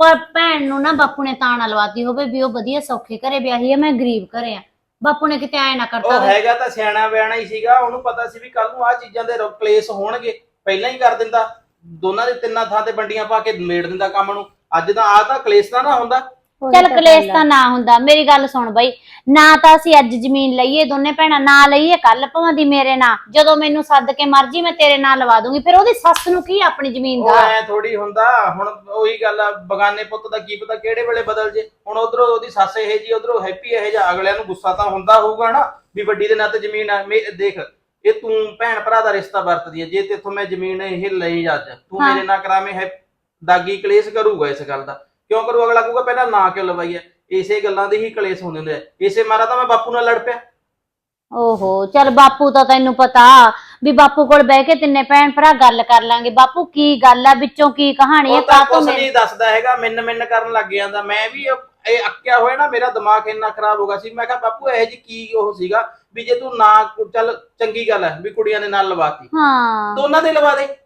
ਪਰ ਭੈਣ ਨੂੰ ਨਾ ਬਾਪੂ ਨੇ ਤਾਂ ਨਾ ਲਵਾਤੀ ਹੋਵੇ ਵੀ ਉਹ ਵਧੀਆ ਸੌਖੇ ਘਰੇ ਵਿਆਹੀ ਹੈ ਮੈਂ ਗਰੀਬ ਘਰੇ ਆ। ਬਾਪੂ ਨੇ ਕਿਤੇ ਐ ਨਾ ਕਰਤਾ ਉਹ ਹੋਵੇ। ਹੈਗਾ ਤਾਂ ਸਿਆਣਾ ਬਿਆਣਾ ਹੀ ਸੀਗਾ ਉਹਨੂੰ ਪਤਾ ਸੀ ਵੀ ਕੱਲ ਨੂੰ ਆਹ ਚੀਜ਼ਾਂ ਦੇ ਰੋ- ਕਲੇਸ਼ ਹੋਣਗੇ ਪਹਿਲਾਂ ਹੀ ਕਰ ਦਿੰਦਾ। ਦੋਨਾਂ ਦੇ ਤਿੰਨਾਂ ਥਾਂ ਤੇ ਵੰਡੀਆਂ ਪਾ ਕੇ ਮੇੜ ਦਿੰਦਾ ਕੰਮ ਨੂੰ। ਅੱਜ ਤਾਂ ਆਹ ਤਾਂ ਕਲੇਸ਼ ਤਾਂ ਨਾ ਹੁੰਦਾ। ਚੱਲ ਕਲੇਸ਼। ਤਾਂ ਨਾ ਹੁੰਦਾ ਮੇਰੀ ਗੱਲ ਸੁਣ ਬਈ ਨਾ ਤਾਂ ਅਸੀਂ ਅੱਜ ਜ਼ਮੀਨ ਲਈਏ ਦੋਨੇ ਭੈਣਾਂ ਨਾ ਲਈਏ ਕੱਲ ਭਾਵੇਂ ਦੀ ਮੇਰੇ ਨਾਂ ਜਦੋਂ ਮੈਨੂੰ ਸੱਦ ਕੇ ਮਰਜ਼ੀ ਮੈਂ ਤੇਰੇ ਨਾਂ ਲਵਾ ਦੂੰਗੀ ਫਿਰ ਉਹਦੀ ਸੱਸ ਨੂੰ ਕੀ ਆਪਣੀ ਜ਼ਮੀਨ ਉਹ ਦਾ ਐ ਥੋੜੀ ਹੁੰਦਾ ਹੁਣ ਉਹੀ ਗੱਲ ਆ ਬਗਾਨੇ ਪੁੱਤ ਦਾ ਕੀ ਪਤਾ ਕਿਹੜੇ ਵੇਲੇ ਬਦਲ ਜੇ ਹੁਣ ਉਧਰੋਂ ਉਹਦੀ ਸੱਸ ਇਹ ਜੀ ਉਧਰੋਂ ਹੈਪੀ ਇਹ ਜਾ ਅਗਲਿਆਂ ਨੂੰ ਗੁੱਸਾ ਤਾਂ ਹੁੰਦਾ ਹੋਊਗਾ ਨਾ ਵੀ ਵੱਡੀ ਦੇ ਨਾਂ ਤੇ ਜ਼ਮੀਨ ਆ ਮੇ- ਦੇਖ ਇਹ ਤੂੰ ਭੈਣ ਭਰਾ ਦਾ ਰਿਸ਼ਤਾ ਵਰਤਦੀ ਹੈ ਜੇ ਤੇਥੋਂ ਮੈਂ ਜ਼ਮੀਨ ਇਹ ਲਈ ਅੱਜ ਤੂੰ ਹਾਂ। ਮੇਰੇ ਨਾਲ ਕਰਾਵੇਂ ਹੈ ਦਾਗੀ ਕਲੇਸ਼ ਕਰੂਗਾ ਇਸ ਗੱਲ ਦਾ ਕਿਉਂ ਕਰੂ? ਅਗਲਾ ਕਹੂਗਾ ਪਹਿਲਾਂ ਨਾ ਕਿਉਂ ਲਵਾਈ ਹੈ ਇਸੇ ਗੱਲਾਂ ਦੇ ਹੀ ਕਲੇਸ਼ ਹੁੰਦੇ ਹੁੰਦੇ ਆ। ਇਸੇ ਮਾਰਾ ਤਾਂ ਮੈਂ ਬਾਪੂ ਨਾਲ ਲੜ ਪਿਆ। ਓਹੋ ਚੱਲ ਬਾਪੂ ਤਾਂ ਤੈਨੂੰ ਪਤਾ ਵੀ ਬਾਪੂ ਕੋਲ ਬਹਿ ਕੇ ਤਿੰਨੇ ਭੈਣ ਭਰਾ ਗੱਲ ਕਰ ਲਾਂਗੇ। ਬਾਪੂ ਕੀ ਗੱਲ ਆ? ਵਿੱਚੋਂ ਕੀ ਕਹਾਣੀ ਹੈ ਉਹ ਤਾਂ ਕਾਤੋਂ ਕੁਛ ਮੇਰੇ ਨਹੀਂ ਦੱਸਦਾ ਹੈਗਾ ਮਿੰਨ ਮਿੰਨ ਕਰਨ ਲੱਗ ਜਾਂਦਾ। ਮੈਂ ਵੀ ਇਹ ਇਹ ਅੱਕਿਆ ਹੋਇਆ ਨਾ ਮੇਰਾ ਦਿਮਾਗ ਇੰਨਾ ਖਰਾਬ ਹੋ ਗਿਆ ਸੀ। ਮੈਂ ਕਿਹਾ ਬਾਪੂ ਇਹ ਜੀ ਕੀ ਉਹ ਸੀਗਾ? ਵੀ ਜੇ ਤੂੰ ਨਾ ਕੁ- ਚੱਲ ਚੰਗੀ ਗੱਲ ਹੈ ਵੀ ਕੁੜੀਆਂ ਦੇ ਨਾਲ ਲਵਾਤੀ। ਹਾਂ। ਦੋਨਾਂ ਦੇ ਲਵਾ ਦੇ।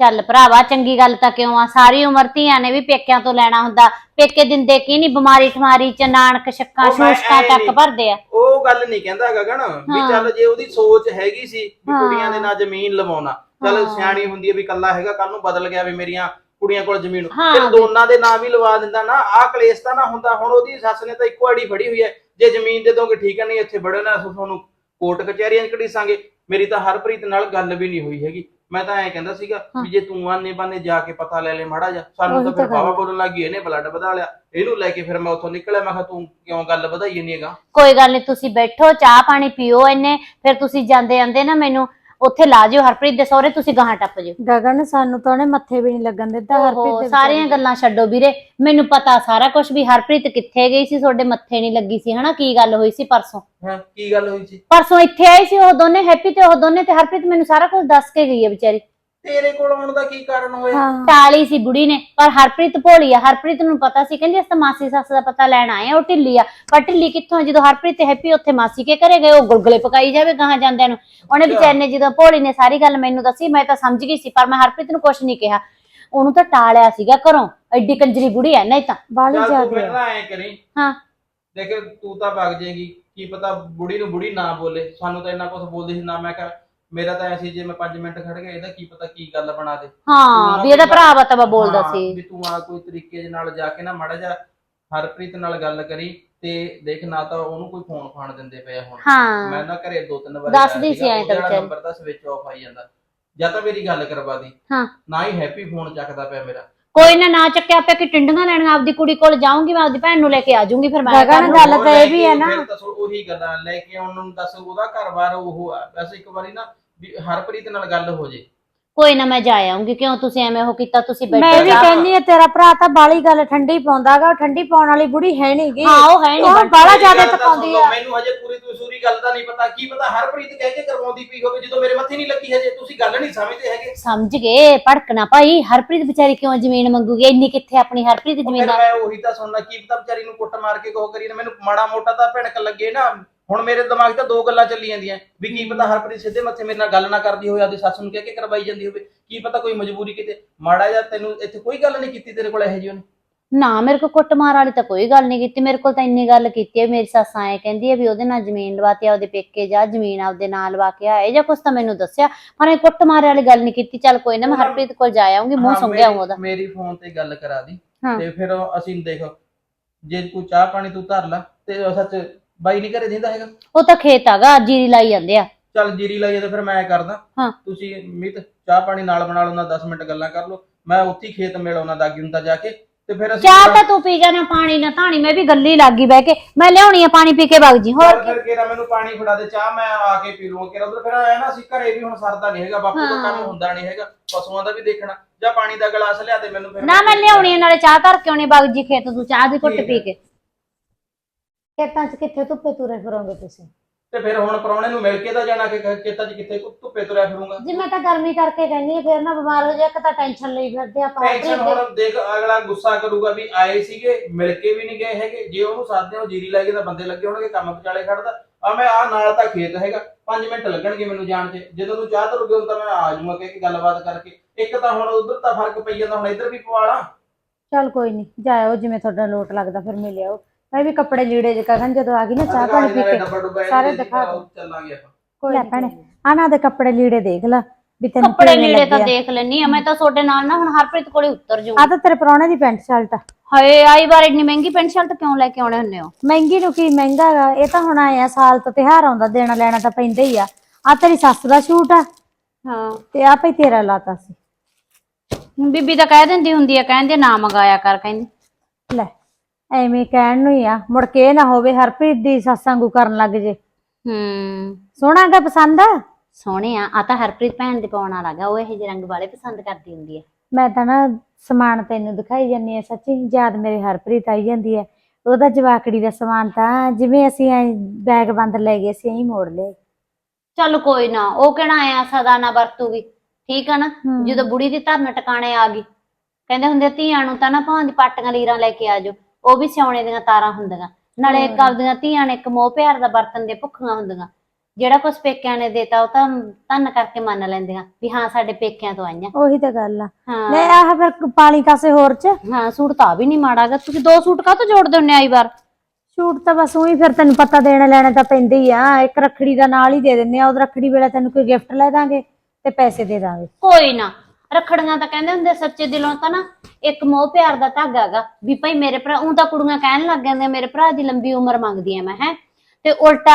ਚੱਲ ਭਰਾਵਾ ਚੰਗੀ ਗੱਲ ਤਾਂ ਕਿਉਂ ਆ? ਸਾਰੀ ਉਮਰ ਧੀਆਂ ਨੇ ਵੀ ਪੇਕਿਆਂ ਤੋਂ ਲੈਣਾ ਹੁੰਦਾ। ਪੇਕੇ ਦਿੰਦੇ ਕੀ ਨਹੀਂ ਬਿਮਾਰੀ ਠਮਾਰੀ ਚ ਨਾਨਕ ਛੱਕਾਂ ਉਹ ਮੈਂ ਸ਼ੂਸ਼ਕਾਂ ਐ ਚੱਕ ਨੀ- ਭਰਦੇ ਆ। ਉਹ ਗੱਲ ਨਹੀਂ ਕਹਿੰਦਾ ਗਗਨ ਵੀ ਹਾਂ। ਚੱਲ ਜੇ ਉਹਦੀ ਸੋਚ ਹੈਗੀ ਸੀ ਵੀ ਹਾਂ। ਕੁੜੀਆਂ ਦੇ ਨਾਲ ਜ਼ਮੀਨ ਲਵਾਉਣਾ ਚੱਲ ਹਾਂ। ਸਿਆਣੀ ਹੁੰਦੀ ਹੈ ਵੀ ਕੱਲਾ ਹੈਗਾ ਕੱਲ ਨੂੰ ਬਦਲ ਗਿਆ ਵੀ ਮੇਰੀਆਂ ਕੁੜੀਆਂ ਕੋਲ ਜ਼ਮੀਨ। ਹਾਂ, ਫਿਰ ਵੀ- ਦੋਨਾਂ ਦੇ ਨਾਂ ਵੀ ਲਵਾ ਦਿੰਦਾ ਨਾ ਆਹ ਕਲੇਸ਼ ਤਾਂ ਨਾ ਹੁੰਦਾ। ਹੁਣ ਉਹਦੀ ਸੱਸ ਨੇ ਤਾਂ ਇੱਕੋ ਆੜੀ ਫੜੀ ਹੋਈ ਹੈ ਜੇ ਜ਼ਮੀਨ ਦੇ ਦੋਗੇ ਠੀਕ ਹੈ ਨਹੀਂ ਇੱਥੇ ਬੜੋ ਨਾ ਤੁਹਾਨੂੰ ਕੋਰਟ ਕਚਹਿਰੀਆਂ 'ਚ ਘੜੀਸਾਂਗੇ ਮੇਰੀ ਤਾਂ ਹਰਪ੍ਰੀਤ ਨਾਲ ਗੱਲ ਵੀ ਨਹੀਂ ਹੋਈ ਹੈਗੀ। ਮੈਂ ਤਾਂ ਐਂ ਕਹਿੰਦਾ ਸੀਗਾ ਵੀ ਜੇ ਤੂੰ ਆਨੇ ਬਾਨੇ ਜਾ ਕੇ ਪਤਾ ਲੈ ਲੈ ਮਾੜਾ ਜਾ ਸਾਨੂੰ ਤਾਂ ਫਿਰ ਬਾਵਾ ਬੋਲਣ ਲੱਗੀ ਇਹਨੇ ਬਲੱਡ ਵਧਾ ਲਿਆ। ਇਹਨੂੰ ਲੈ ਕੇ ਫਿਰ ਮੈਂ ਉੱਥੋਂ ਨਿਕਲਿਆ ਮੈਂ ਕਿਹਾ ਤੂੰ ਕਿਉਂ ਗੱਲ ਵਧਾਈ ਹੈਗਾ? ਕੋਈ ਗੱਲ ਨਹੀਂ ਤੁਸੀਂ ਬੈਠੋ ਚਾਹ ਪਾਣੀ ਪੀਓ ਇੰਨੇ ਫਿਰ ਤੁਸੀਂ ਜਾਂਦੇ ਜਾਂਦੇ ਨਾ ਮੈਨੂੰ। ਉੱਥੇ ਲਾ ਜਿਓ ਹਰਪ੍ਰੀਤ ਦੇ ਸਹੁਰੇ ਤੁਸੀਂ ਗਾਹਾਂ ਟੱਪ ਜਿਓ। ਗਗਨ ਸਾਨੂੰ ਤਾਂ ਉਹਨੇ ਮੱਥੇ ਵੀ ਨਹੀਂ ਲੱਗਣ ਦਿੱਤਾ ਹਰਪ੍ਰੀਤ ਦੇ ਸਾਰੀਆਂ ਗੱਲਾਂ ਛੱਡੋ ਵੀਰੇ। ਮੈਨੂੰ ਪਤਾ ਸਾਰਾ ਕੁਝ ਵੀ ਹਰਪ੍ਰੀਤ ਕਿੱਥੇ ਗਈ ਸੀ ਤੁਹਾਡੇ ਮੱਥੇ ਨਹੀਂ ਲੱਗੀ ਸੀ ਹਨਾ? ਕੀ ਗੱਲ ਹੋਈ ਸੀ ਪਰਸੋਂ? ਹਾਂ ਕੀ ਗੱਲ ਹੋਈ ਸੀ? ਪਰਸੋਂ ਇੱਥੇ ਆਈ ਸੀ ਉਹ ਦੋਨੇ ਹੈਪੀ ਤੇ ਉਹ ਦੋਨੇ ਤੇ ਹਰਪ੍ਰੀਤ ਮੈਨੂੰ ਸਾਰਾ ਕੁਝ ਦੱਸ ਕੇ ਗਈ ਹੈ ਵਿਚਾਰੀ। ਤੇਰੇ ਕੋਲ ਆਉਣ ਦਾ ਕੀ ਕਾਰਨ ਹੋਇਆ? ਹਾਂ। ਟਾਲੀ ਸੀ ਬੁੜੀ ਨੇ ਪਰ ਹਰਪ੍ਰੀਤ ਭੋਲੀ ਆ। ਹਰਪ੍ਰੀਤ ਨੂੰ ਪਤਾ ਸੀ ਕਹਿੰਦੀ ਅਸੀਂ ਤਾਂ ਮਾਸੀ ਸੱਸ ਦਾ ਪਤਾ ਲੈਣ ਆਏ ਆ ਉਹ ਢਿੱਲੀ ਆ। ਪਰ ਢਿੱਲੀ ਕਿੱਥੋਂ ਆ? ਜਦੋਂ ਹਰਪ੍ਰੀਤ ਤੇ ਹੈਪੀ ਉੱਥੇ ਮਾਸੀ ਕੇ ਘਰੇ ਗਏ ਉਹ ਗੁਲਗੁਲੇ ਪਕਾਈ ਜਾਵੇ ਗਾਹਾਂ ਜਾਂਦਿਆਂ ਨੂੰ। ਉਹਨੇ। ਵਿਚਾਰੇ ਨੇ ਜਦੋਂ ਭੋਲੀ ਨੇ ਸਾਰੀ ਗੱਲ ਮੈਨੂੰ ਦੱਸੀ ਮੈਂ ਤਾਂ ਸਮਝ ਗਈ ਸੀ ਪਰ ਮੈਂ ਹਰਪ੍ਰੀਤ ਨੂੰ ਕੁਝ ਨਹੀਂ ਕਿਹਾ। ਉਹਨੂੰ ਤਾਂ ਟਾਲਿਆ ਸੀਗਾ ਘਰੋਂ। ਐਡੀ ਕੰਜਰੀ ਬੁੜੀ ਐ ਨਹੀਂ ਤਾਂ। ਬਾਲੀ ਚੱਲ ਤੂੰ ਜ਼ਿਆਦੇ ਆ। ਪਹਿਲਾਂ ਐ ਕਰੀ। ਹਾਂ। ਦੇਖ ਤੂੰ ਤਾਂ ਵਗ ਜਾਏਗੀ। ਕੀ ਪਤਾ ਬੁੜੀ ਨੂੰ ਬੁੜੀ ਨਾ ਬੋਲੇ। ਸਾਨੂੰ ਤਾਂ ਇੰਨਾ ਕੁਝ ਬੋਲਦੀ ਸੀ ਨਾ ਮੈਂ ਕਰ ਮੇਰਾ ਤਾਂ ਐ ਸੀ ਜੇ ਮੈਂ 5 ਮਿੰਟ ਖੜ ਗਿਆ ਇਹਦਾ ਕੀ ਪਤਾ ਕੀ ਗੱਲ ਬਣਾ ਦੇ। ਹਾਂ ਵੀ ਇਹਦਾ ਭਰਾ ਬਤਵਾ ਬੋਲਦਾ ਹਾਂ, ਸੀ। ਵੀ ਤੂੰ ਆ ਕੋਈ ਤਰੀਕੇ ਦੇ ਨਾਲ ਜਾ ਕੇ ਨਾ ਮਾੜਾ ਜਾ ਹਰਪ੍ਰੀਤ ਨਾਲ ਗੱਲ ਕਰੀ ਤੇ ਦੇਖ ਨਾ ਤਾਂ ਉਹਨੂੰ ਕੋਈ ਫੋਨ ਫਾਨ ਦਿੰਦੇ ਪਏ ਆ ਹੁਣ। ਹਾਂ। ਮੈਂ ਨਾ ਘਰੇ ਦੋ ਤਿੰਨ ਵਾਰੀ ਦੱਸਦੀ ਸੀ ਐਂ ਤਾਂ ਵਿਚਾਰੀ। ਨੰਬਰ ਦਾ ਸਵਿਚ ਆਫ ਆਈ ਜਾਂਦਾ। ਜਾਂ ਤਾਂ ਮੇਰੀ ਗੱਲ ਕਰਵਾ ਦੀ। ਹਾਂ। ਨਾ ਹੀ ਹੈਪੀ ਫੋਨ ਚੱਕਦਾ ਪਿਆ ਮੇਰਾ। ਕੋਈ ਨਾ ਨਾ ਚੱਕਿਆ ਆਪੇ ਕਿ ਟਿੰਡੀਆਂ ਲੈਣੀਆਂ ਆਪਦੀ ਕੁੜੀ ਕੋਲ ਜਾਊਂਗੀ ਮੈਂ ਆਪਦੀ ਭੈਣ ਨੂੰ ਲੈ ਕੇ ਆ ਜਾਊਂਗੀ ਫਿਰ ਮੈਂ ਗਗਨ ਕਰ ਗੱਲ ਉਹ ਤਾਂ ਇਹ ਵੀ ਹੈ ਨਾ। ਫਿਰ ਦੱਸੋ ਉਹੀ ਗੱਲਾਂ ਲੈ ਕੇ ਆਉਣ ਨੂੰ ਦੱਸ ਉਹਦਾ ਘਰ-ਬਾਰ ਉਹ ਆ। ਵੈਸੇ ਇੱਕ ਵਾਰੀ ਨਾ ਵੀ ਹਰਪ੍ਰੀਤ ਨਾਲ ਗੱਲ ਹੋ ਜੇ। ਕੋਈ ਨਾ ਮੈਂ ਜਾ ਆਉਂਗੀ ਕਿਉਂ ਤੁਸੀਂ ਐਵੇਂ ਉਹ ਕੀਤਾ ਤੁਸੀਂ ਮੈਂ ਬੈਠੇ ਵੀ ਜਾ। ਕਹਿੰਨੀ ਆ ਤੇਰਾ ਭਰਾ ਤਾਂ ਬਾਲੀ ਗੱਲ ਠੰਡੀ ਪਾਉਂਦਾਗਾ ਉਹ ਠੰਡੀ ਪਾਉਣ ਵਾਲੀ ਬੁੜੀ ਹੈ ਨੀ ਗੀ। ਹਾਂ ਉਹ ਹੈ ਉਹ ਨਹੀਂ ਬਾਲਾ ਮੇਰੀ ਜ਼ਿਆਦਾ ਗੱਲ ਤਾਂ ਤਪਾਉਂਦੀ ਲਓ, ਆ। ਮੈਨੂੰ ਹਜੇ ਪੂਰੀ ਤਸੂਰੀ ਗੱਲ ਦਾ ਨਹੀਂ ਪਤਾ। ਕੀ ਪਤਾ ਹਰਪ੍ਰੀਤ ਕਹਿ ਕੇ ਕਰਵਾਉਂਦੀ ਪਈ ਹੋਵੇ ਜਦੋਂ ਮੇਰੇ ਮੱਥੇ ਨਹੀਂ ਲੱਗੀ ਹਜੇ। ਤੁਸੀਂ ਗੱਲ ਨਹੀਂ ਸਮਝਦੇ ਹੈਗੇ। ਸਮਝ ਗਏ ਭੜਕਣਾ ਭਾਈ। ਹਰਪ੍ਰੀਤ ਵਿਚਾਰੀ ਕਿਉਂ ਜ਼ਮੀਨ ਮੰਗੂਗੀ? ਇੰਨੀ ਕਿੱਥੇ ਆਪਣੀ ਹਰਪ੍ਰੀਤ ਉਹ ਜ਼ਮੀਨ ਫਿਰ ਦਾ ਮੈਂ ਉਹੀ ਤਾਂ ਸੁਣਨਾ ਕੀ ਪਤਾ ਵਿਚਾਰੀ ਨੂੰ ਕੁੱਟ ਮਾਰ ਕੇ ਕੋ ਕਰੀ ਨਾ। ਮੈਨੂੰ ਮਾੜਾ ਮੋਟਾ ਤਾਂ ਭਿਣਕ ਲੱਗੇ ਨਾ। ਹੁਣ ਮੇਰੇ ਦਿਮਾਗ 'ਚ ਤਾਂ ਦੋ ਗੱਲਾਂ ਚੱਲੀ ਜਾਂਦੀਆਂ ਵੀ ਕੀ ਪਤਾ ਹਰਪ੍ਰੀਤ ਸਿੱਧੇ ਮੱਥੇ ਮੇਰੇ ਨਾਲ ਗੱਲ ਨਾ ਕਰਦੀ ਹੋਵੇ ਆਪਦੀ ਸੱਸ ਨੂੰ ਕਹਿ ਕੇ ਕਰਵਾਈ ਜਾਂਦੀ ਹੋਵੇ ਕੀ ਪਤਾ ਕੋਈ ਮਜਬੂਰੀ ਕਿਤੇ ਮਾੜਾ ਜਾਂ ਤੈਨੂੰ ਇੱਥੇ ਕੋਈ ਗੱਲ ਨਹੀਂ ਕੀਤੀ ਤੇਰੇ ਕੋਲ ਇਹੋ ਜਿਹੀ ਉਹਨੇ ਨਾ ਮੇਰੇ ਕੋਲ ਕੁੱਟਮਾਰ ਵਾਲੀ ਤਾਂ ਕੋਈ ਗੱਲ ਨਹੀਂ ਕੀਤੀ ਮੇਰੇ ਕੋਲ ਤਾਂ ਇੰਨੀ ਗੱਲ ਕੀਤੀ ਹੈ ਮੇਰੀ ਸੱਸ ਆਏ ਕਹਿੰਦੀ ਹੈ ਵੀ ਉਹਦੇ ਨਾਲ ਜ਼ਮੀਨ ਲਵਾਤੀ ਆ ਉਹਦੇ ਪੇਕੇ ਜਾ ਜ਼ਮੀਨ ਆਪਦੇ ਨਾਲ ਲਵਾ ਕੇ ਆਏ ਜਾਂ ਕੁਛ ਤਾਂ ਮੈਨੂੰ ਦੱਸਿਆ ਪਰ ਇਹ ਕੁੱਟਮਾਰ ਵਾਲੀ ਗੱਲ ਨਹੀਂ ਕੀਤੀ ਚੱਲ ਕੋਈ ਨਾ ਮੈਂ ਹਰਪ੍ਰੀਤ ਕੋਲ ਜਾ ਆਉਂਗੀ ਮੂੰਹ ਮੇਰੀ- ਉਹਦਾ ਮੇਰੀ ਫੋਨ ਤੇ ਗੱਲ ਕਰਾ ਦੀ ਹਾਂ। ਤੇ ਫਿਰ ਅਸੀਂ ਦੇਖੋ ਜੇ ਕੋਈ ਚਾਹ ਪਾਣੀ ਤੂੰ ਧਰ ਲਾ ਤੇ ਸੱਚ ਬਾਈ ਨਹੀਂ ਘਰੇ ਦਿੰਦਾ ਹੈਗਾ? ਉਹ ਤਾਂ ਖੇਤ ਹੈਗਾ ਜੀਰੀ ਲਾਈ ਜਾਂਦੇ ਆ। ਚੱਲ ਜੀਰੀ ਲਾਈਏ ਤੇ ਫਿਰ ਮੈਂ ਕਰਦਾ। ਹਾਂ। ਤੁਸੀਂ ਮਿਤ ਚਾਹ ਪਾਣੀ ਨਾਲ ਬਣਾ ਲਓ ਨਾ 10 ਮਿੰਟ ਗੱਲਾਂ ਕਰ ਲਓ। ਮੈਂ ਉੱਥੇ ਹੀ ਖੇਤ ਮਿਲ ਆਉਣਾ ਦਾਗੀ ਜਾ ਕੇ ਤੇ ਫਿਰ ਅਸੀਂ ਚਾਹ ਤਾਂ ਤੂੰ ਪੀ ਜਾ ਨਾ ਪਾਣੀ ਨਾ ਧਾਣੀ ਮੈਂ ਵੀ ਗੱਲੀ ਲੱਗੀ ਬਹਿ ਕੇ। ਮੈਂ ਲਿਆਉਣੀ ਆ ਪਾਣੀ ਪੀ ਕੇ ਵਗ ਜੀ ਹੋਰ ਹੋਰ ਫਿਰ ਕਿਹੜਾ ਮੈਨੂੰ ਪਾਣੀ ਫੜਾ ਦੇ ਚਾਹ ਮੈਂ ਆ ਕੇ ਪੀ ਲੂੰਗਾ ਕਿਹੜਾ ਉਧਰ ਫਿਰ ਆਇਆ ਨਾ ਅਸੀਂ ਘਰੇ ਵੀ ਹੁਣ ਸਰਦਾ ਨਹੀਂ ਹੈਗਾ ਬਾਪੂ ਦਾ। ਕੰਮ ਹੁੰਦਾ ਨਹੀਂ ਹੈਗਾ ਪਸ਼ੂਆਂ ਦਾ ਵੀ ਦੇਖਣਾ। ਜਾਂ ਪਾਣੀ ਦਾ ਗਲਾਸ ਲਿਆ ਦੇ ਮੈਨੂੰ ਫਿਰ ਨਾ ਮੈਂ ਲਿਆਉਣੀ ਆ, ਨਾਲੇ ਚਾਹ ਧਰ ਕੇ ਆਉਣੀ ਵਗ ਜੀ ਖੇਤ ਤੂੰ ਚਾਹ ਦੀ ਘੁੱਟ ਪੀ ਕੇ। ਖੇਤਾਂ 'ਚ ਕਿੱਥੇ ਧੁੱਪੇ ਤੁਰੇ ਫਿਰੋਗੇ ਤੁਸੀਂ? ਤੇ ਫਿਰ ਹੁਣ ਪਰੌਣੇ ਨੂੰ ਮਿਲ ਕੇ ਤਾਂ ਜਾਣਾ ਕਿ ਖੇਤਾਂ 'ਚ ਕਿੱਥੇ ਧੁੱਪੇ ਤੁਰਿਆ ਫਿਰੂੰਗਾ? ਜੀ ਮੈਂ ਤਾਂ ਗਰਮੀ ਕਰਕੇ ਕਹਿੰਨੀ ਆ ਫਿਰ ਨਾ ਬਿਮਾਰ ਹੋ ਜਾ ਇੱਕ ਤਾਂ ਟੈਨਸ਼ਨ ਲਈ ਫਿਰਦੇ ਆ ਟੈਨਸ਼ਨ ਹੁਣ ਦੇਖ ਅਗਲਾ ਗੁੱਸਾ ਕਰੂਗਾ ਵੀ ਆਏ ਸੀਗੇ ਮਿਲ ਕੇ ਵੀ ਨਹੀਂ ਗਏ ਹੈਗੇ। ਜੇ ਉਹਨੂੰ ਸਾਦੇ ਹੋ ਜੀਰੀ ਲਾਈ ਤਾਂ ਬੰਦੇ ਲੱਗੇ ਹੋਣਗੇ ਕੰਮ ਵਿਚਾਲੇ ਖੜਦਾ। ਆ ਮੈਂ ਆ ਨਾਲ ਤਾਂ ਖੇਤ ਹੈਗਾ 5 ਮਿੰਟ ਲੱਗਣਗੇ ਮੈਨੂੰ ਜਾਣ 'ਚ। ਜਦੋਂ ਨੂੰ ਚਾਹ ਤਰੂਗੇ ਉਦੋਂ ਤਾਂ ਮੈਂ ਆ ਜਾਊਂਗਾ ਕਿ ਗੱਲਬਾਤ ਕਰਕੇ। ਇੱਕ ਤਾਂ ਹੁਣ ਉਧਰ ਤਾਂ ਫ਼ਰਕ ਪਈ ਜਾਂਦਾ ਹੁਣ ਇੱਧਰ ਵੀ ਪਵਾਲਾ ਚੱਲ ਕੋਈ ਨਹੀਂ ਜਾਇਓ ਜਿਵੇਂ ਤੁਹਾਡਾ ਲੋਟ ਲੱਗਦਾ ਫਿਰ ਮਿਲਿਓ ਮੈਂ ਵੀ ਕੱਪੜੇ ਲੀੜੇ ਜੇ ਕਗਨ ਜਦੋਂ ਆ ਗਈ ਨਾ ਚਾਹ ਪਾਣੀ ਪੀ ਕੇ ਸਾਰੇ ਦਿਖਾ। ਚੱਲਾਂਗੇ ਆਪਾਂ। ਕੋਈ ਲੈ ਭੈਣੇ ਆਨਾ ਦੇ ਕੱਪੜੇ ਲੀੜੇ ਦੇਖ ਲੈ ਵੀ ਤੈਨੂੰ ਕੱਪੜੇ ਲੀੜੇ ਤਾਂ। ਦੇਖ ਲੈਣੀ ਆ ਮੈਂ ਤਾਂ ਤੁਹਾਡੇ ਨਾਲ ਨਾ ਹੁਣ ਹਰਪ੍ਰੀਤ ਕੋਲੇ ਉਤਰ ਜਾਊਂ ਆ ਤਾਂ ਤੇਰੇ ਪ੍ਰਾਹੁਣੇ ਦੀ ਪੈਂਟ ਸ਼ਰਟ ਆ। ਹਾਏ ਆਈ ਵਾਰ ਇੰਨੀ ਮਹਿੰਗੀ ਪੈਂਟ ਸ਼ਰਟ ਕਿਉਂ ਲੈ ਕੇ ਆਉਣੇ ਹੁੰਨੇ ਹੋ? ਮਹਿੰਗੀ ਨੂੰ ਕੀ ਮਹਿੰਗਾ ਗਾ ਇਹ ਤਾਂ ਹੁਣ ਆਇਆ ਸਾਲ ਤੋਂ ਤਿਉਹਾਰ ਆਉਂਦਾ ਦੇਣਾ ਲੈਣਾ ਤਾਂ ਪੈਂਦਾ ਹੀ ਆ। ਆ ਤੇਰੀ ਸੱਸ ਦਾ ਸ਼ੂਟ ਆ ਹਾਂ। ਤੇ ਆ ਭਈ ਤੇਰਾ ਲਾਤਾ ਸੀ। ਬੀਬੀ ਤਾਂ ਕਹਿ ਦਿੰਦੀ ਹੁੰਦੀ ਆ ਕਹਿੰਦੇ ਨਾ ਮੰਗਾਇਆ ਕਰ ਕਹਿੰਦੀ। ਲੈ। ਐਵੇਂ ਕਹਿਣ ਨੂੰ ਹੀ ਆ ਮੁੜ ਕੇ ਇਹ ਨਾ ਹੋਵੇ ਹਰਪ੍ਰੀਤ ਦੀ ਸੱਸ ਵਾਂਗੂ ਕਰਨ ਲੱਗ ਜੇ। ਹੂੰ। ਸੋਹਣਾ ਗਾ ਪਸੰਦ? ਆ ਸੋਹਣੇ ਆ ਆ ਤਾਂ ਹਰਪ੍ਰੀਤ ਭੈਣ ਦੇ ਪਾਉਣ ਵਾਲਾ ਗਾ ਉਹ ਇਹ ਜਿਹੇ ਰੰਗ ਵਾਲੇ ਪਸੰਦ ਕਰਦੀ ਹੁੰਦੀ ਆ। ਮੈਂ ਤਾਂ ਨਾ ਸਮਾਨ ਤੈਨੂੰ ਦਿਖਾਈ ਜਾਂਦੀ ਆ ਸੱਚੀ ਯਾਦ ਮੇਰੇ ਹਰਪ੍ਰੀਤ ਆਈ ਜਾਂਦੀ ਹੈ ਉਹਦਾ ਜਵਾਕੜੀ ਦਾ ਸਮਾਨ ਤਾਂ ਜਿਵੇਂ ਅਸੀਂ ਐ ਬੈਗ ਬੰਦ ਲੈ ਗਏ ਸੀ ਐਂ ਮੋੜ ਲਏ ਚੱਲ ਕੋਈ ਨਾ ਉਹ ਕਿਹੜਾ ਆਇਆ ਸਦਾ ਨਾ ਵਰਤੂਗੀ ਠੀਕ ਆ ਨਾ? ਹਮ। ਜਦੋਂ ਬੁੜੀ ਦੀ ਧਰਨ ਟਿਕਾਣੇ ਆ ਗਈ ਕਹਿੰਦੇ ਹੁੰਦੇ ਧੀਆਂ ਨੂੰ ਤਾਂ ਨਾ ਭਾਂ ਦੀ ਪਾਟੀਆਂ ਲੀਰਾਂ ਲੈ ਕੇ ਆਜੋ ਉਹ ਵੀ ਸਿਉਣੇ ਦੀਆਂ ਤਾਰਾਂ ਹੁੰਦੀਆਂ। ਨਾਲੇ ਇੱਕ ਆਪਦੀਆਂ ਧੀਆਂ ਨੇ ਇੱਕ ਮੋਹ ਪਿਆਰ ਦਾ ਬਰਤਨ ਦੇ ਭੁੱਖੀਆਂ ਹੁੰਦੀਆਂ। ਜਿਹੜਾ ਕੁਛ ਪੇਕਿਆਂ ਨੇ ਦੇਤਾ ਉਹ ਤਾਂ ਧੰਨ ਕਰਕੇ ਮੰਨ ਲੈਂਦੀਆਂ ਵੀ ਹਾਂ ਸਾਡੇ ਪੇਕਿਆਂ ਤੋਂ ਆਈਆਂ। ਉਹੀ ਤਾਂ ਗੱਲ ਆ। ਹਾਂ। ਲੈ ਆਹ ਫਿਰ ਪਾਲੀ ਕਾਸੇ ਹੋਰ ਚ? ਹਾਂ ਸੂਟ ਤਾਂ ਵੀ ਨਹੀਂ ਮਾੜਾਗਾ ਤੁਸੀਂ ਦੋ ਸੂਟ ਕਾਹਤੋਂ ਜੋੜਦੇ ਹੁੰਨੇ ਆਈ ਵਾਰ? ਛੂਟ ਤਾਂ ਬਸ ਉਹੀ ਫਿਰ ਤੈਨੂੰ ਪਤਾ ਦੇਣਾ ਲੈਣਾ ਤਾਂ ਪੈਂਦਾ ਹੀ ਆ। ਇੱਕ ਰੱਖੜੀ ਦਾ ਨਾਲ ਹੀ ਦੇ ਦਿੰਦੇ ਆ ਉਹ ਰੱਖੜੀ ਵੇਲੇ ਤੈਨੂੰ ਕੋਈ ਗਿਫਟ ਲੈ ਦਾਂਗੇ ਤੇ ਪੈਸੇ ਦੇ ਦਾਂਗੇ। ਕੋਈ ਨਾ। ਰੱਖੜੀਆਂ ਤਾਂ ਕਹਿੰਦੇ ਹੁੰਦੇ ਸੱਚੇ ਦਿਲੋਂ ਤਾਂ ਨਾ ਇੱਕ ਮੋਹ ਪਿਆਰ ਦਾ ਧਾਗਾ ਹੈਗਾ। ਵੀ ਭਾਈ ਮੇਰੇ ਭਰਾ ਉਹ ਤਾਂ ਕੁੜੀਆਂ ਕਹਿਣ ਲੱਗ ਜਾਂਦੀਆਂ ਮੇਰੇ ਭਰਾ ਦੀ ਲੰਬੀ ਉਮਰ ਮੰਗਦੀਆਂ ਮੈਂ ਹੈ। ਤੇ ਉਲਟਾ